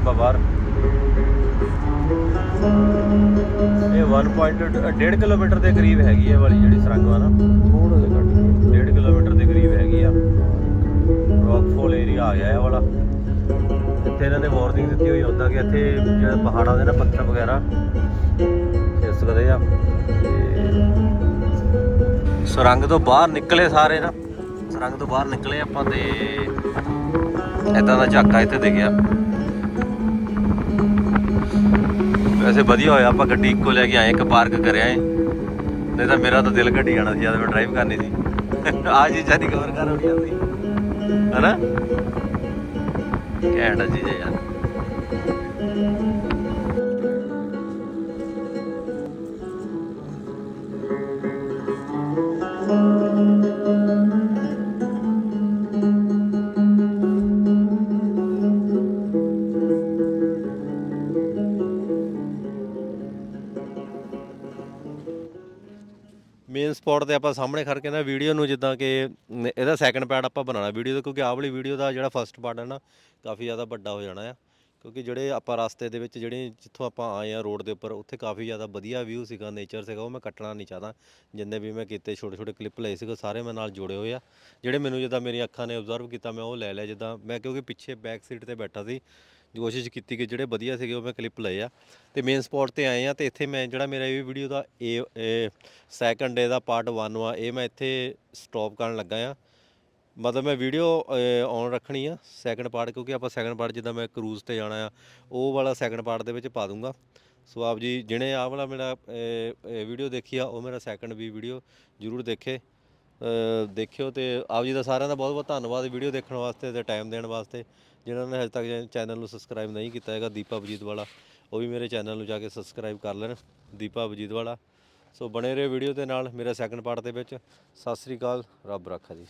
ਆਪਾਂ ਬਾਹਰ। ਇਹ 1.5 ਕਿਲੋਮੀਟਰ ਦੇ ਕਰੀਬ ਹੈਗੀ ਹੈ ਵਾਲੀ ਜਿਹੜੀ ਸੁਰੰਗ ਵਾ ਨਾ। ਥੋੜਾ ਜਿਹਾ ਘੱਟ। 1.5 ਕਿਲੋਮੀਟਰ ਦੇ ਕਰੀਬ ਹੈਗੀ ਆ। ਰੌਕਫੋਲ ਏਰੀਆ ਆ ਗਿਆ ਇਹ ਵਾਲਾ। ਇੱਥੇ ਇਹਨਾਂ ਨੇ ਵਾਰਨਿੰਗ ਦਿੱਤੀ ਹੋਈ ਹੁੰਦਾ ਕਿ ਇੱਥੇ ਜਿਹੜੇ ਪਹਾੜਾਂ ਦੇ ਨਾ ਪੱਥਰ ਵਗੈਰਾ ਇਸ ਸਕਦੇ ਆ। ਤੇ ਸੁਰੰਗ ਤੋਂ ਬਾਹਰ ਨਿਕਲੇ ਸਾਰੇ ਨਾ। ਸੁਰੰਗ ਤੋਂ ਬਾਹਰ ਨਿਕਲੇ ਆਪਾਂ ਤੇ ਇਦਾਂ ਦਾ ਝਾਕਾ ਇੱਥੇ ਦਿਖਿਆ ਵੈਸੇ ਵਧੀਆ ਹੋਇਆ, ਆਪਾਂ ਗੱਡੀ ਇੱਕੋ ਲੈ ਕੇ ਆਏ, ਇੱਕ ਪਾਰਕ ਕਰਿਆ ਏ। ਨਹੀਂ ਤਾਂ ਮੇਰਾ ਤਾਂ ਦਿਲ ਘਟੀ ਜਾਣਾ ਸੀ, ਜਦ ਮੈਂ ਡਰਾਈਵ ਕਰਨੀ ਸੀ। ਆ ਚੀਜ਼ਾਂ ਦੀ ਕਵਰ ਕਰ ਹੋਣੀ ਜਾਂਦੀ ਹਨਾ? ਘੈਂਟ ਚੀਜ਼ ਯਾਰ। ਤੇ ਆਪਾਂ ਸਾਹਮਣੇ ਖੜ ਕੇ ਨਾ ਵੀਡੀਓ ਨੂੰ ਜਿੱਦਾਂ ਕਿ ਨ- ਇਹਦਾ ਸੈਕੰਡ ਪਾਰਟ ਆਪਾਂ ਬਣਾਉਣਾ ਵੀਡੀਓ ਦਾ, ਕਿਉਂਕਿ ਆਹ ਵਾਲੀ ਵੀਡੀਓ ਦਾ ਜਿਹੜਾ ਫਸਟ ਪਾਰਟ ਹੈ ਨਾ, ਕਾਫੀ ਜ਼ਿਆਦਾ ਵੱਡਾ ਹੋ ਜਾਣਾ ਆ। ਕਿਉਂਕਿ ਜਿਹੜੇ ਆਪਾਂ ਰਸਤੇ ਦੇ ਵਿੱਚ ਜਿਹੜੇ ਜਿੱਥੋਂ ਆਪਾਂ ਆਏ ਆ ਰੋਡ ਦੇ ਉੱਪਰ, ਉੱਥੇ ਕਾਫੀ ਜ਼ਿਆਦਾ ਵਧੀਆ ਵਿਊ ਸੀਗਾ ਨੇਚਰ ਸੀਗਾ, ਉਹ ਮੈਂ ਕੱਟਣਾ ਨਹੀਂ ਚਾਹਦਾ। ਜਿੰਨੇ ਵੀ ਮੈਂ ਕੀਤੇ ਛੋਟੇ ਛੋਟੇ ਕਲਿੱਪ ਲਏ ਸੀਗੇ ਸਾਰੇ ਮੈਂ ਨਾਲ ਜੁੜੇ ਹੋਏ ਆ। ਜਿਹੜੇ ਮੈਨੂੰ ਜਿੱਦਾਂ ਮੇਰੀਆਂ ਅੱਖਾਂ ਨੇ ਆਬਜ਼ਰਵ ਕੀਤਾ, ਮੈਂ ਉਹ ਲੈ ਲਿਆ ਜਿੱਦਾਂ, ਮੈਂ ਕਿਉਂਕਿ ਪਿੱਛੇ ਬੈਕ ਸੀਟ ਤੇ ਬੈਠਾ ਸੀ ਕੋਸ਼ਿਸ਼ ਕੀਤੀ ਕਿ ਜਿਹੜੇ ਵਧੀਆ ਸੀਗੇ ਉਹ ਮੈਂ ਕਲਿੱਪ ਲਏ ਆ। ਤੇ ਮੇਨ ਸਪੌਟ ਤੇ ਆਏ ਆ ਤੇ ਇੱਥੇ ਮੈਂ ਜਿਹੜਾ ਮੇਰਾ ਇਹ ਵੀਡੀਓ ਦਾ ਇਹ ਸੈਕੰਡ ਡੇ ਦਾ ਪਾਰਟ 1 ਆ ਇਹ ਮੈਂ ਇੱਥੇ ਸਟਾਪ ਕਰਨ ਲੱਗਾ ਆ। ਮਤਲਬ ਮੈਂ ਵੀਡੀਓ ਔਨ ਰੱਖਣੀ ਆ ਸੈਕੰਡ ਪਾਰਟ ਕਿਉਂਕਿ ਆਪਾਂ ਸੈਕੰਡ ਪਾਰਟ ਜਿੱਦਾਂ ਮੈਂ ਕਰੂਜ਼ ਤੇ ਜਾਣਾ ਆ, ਉਹ ਵਾਲਾ ਸੈਕੰਡ ਪਾਰਟ ਦੇ ਵਿੱਚ ਪਾ ਦੂੰਗਾ। ਸੋ ਆਪ ਜੀ ਜਿਹਨੇ ਆਹ ਵਾਲਾ ਮੇਰਾ ਵੀਡੀਓ ਦੇਖੀ ਆ, ਉਹ ਮੇਰਾ ਸੈਕੰਡ ਵੀ ਵੀਡੀਓ ਜਰੂਰ ਦੇਖੇ। ਦੇਖਿਓ ਤੇ ਆਪ ਜੀ ਦਾ ਸਾਰਿਆਂ ਦਾ ਬਹੁਤ ਬਹੁਤ ਧੰਨਵਾਦ ਵੀਡੀਓ ਦੇਖਣ ਵਾਸਤੇ ਤੇ ਟਾਈਮ ਦੇਣ ਵਾਸਤੇ। ਜਿਨ੍ਹਾਂ ਨੇ ਹਜੇ ਤੱਕ ਚੈਨਲ ਨੂੰ ਸਬਸਕ੍ਰਾਈਬ ਨਹੀਂ ਕੀਤਾ ਹੈਗਾ ਦੀਪਾ ਵਜੀਤ ਵਾਲਾ, ਉਹ ਵੀ ਮੇਰੇ ਚੈਨਲ ਨੂੰ ਜਾ ਕੇ ਸਬਸਕ੍ਰਾਈਬ ਕਰ ਲੈਣ, ਦੀਪਾ ਵਜੀਤ ਵਾਲਾ। ਸੋ ਬਣੇ ਰਹੇ ਵੀਡੀਓ ਦੇ ਨਾਲ ਮੇਰਾ ਸੈਕੰਡ ਪਾਰਟ ਦੇ ਵਿੱਚ। ਸਤਿ ਸ੍ਰੀ ਅਕਾਲ, ਰੱਬ ਰੱਖਾ ਜੀ।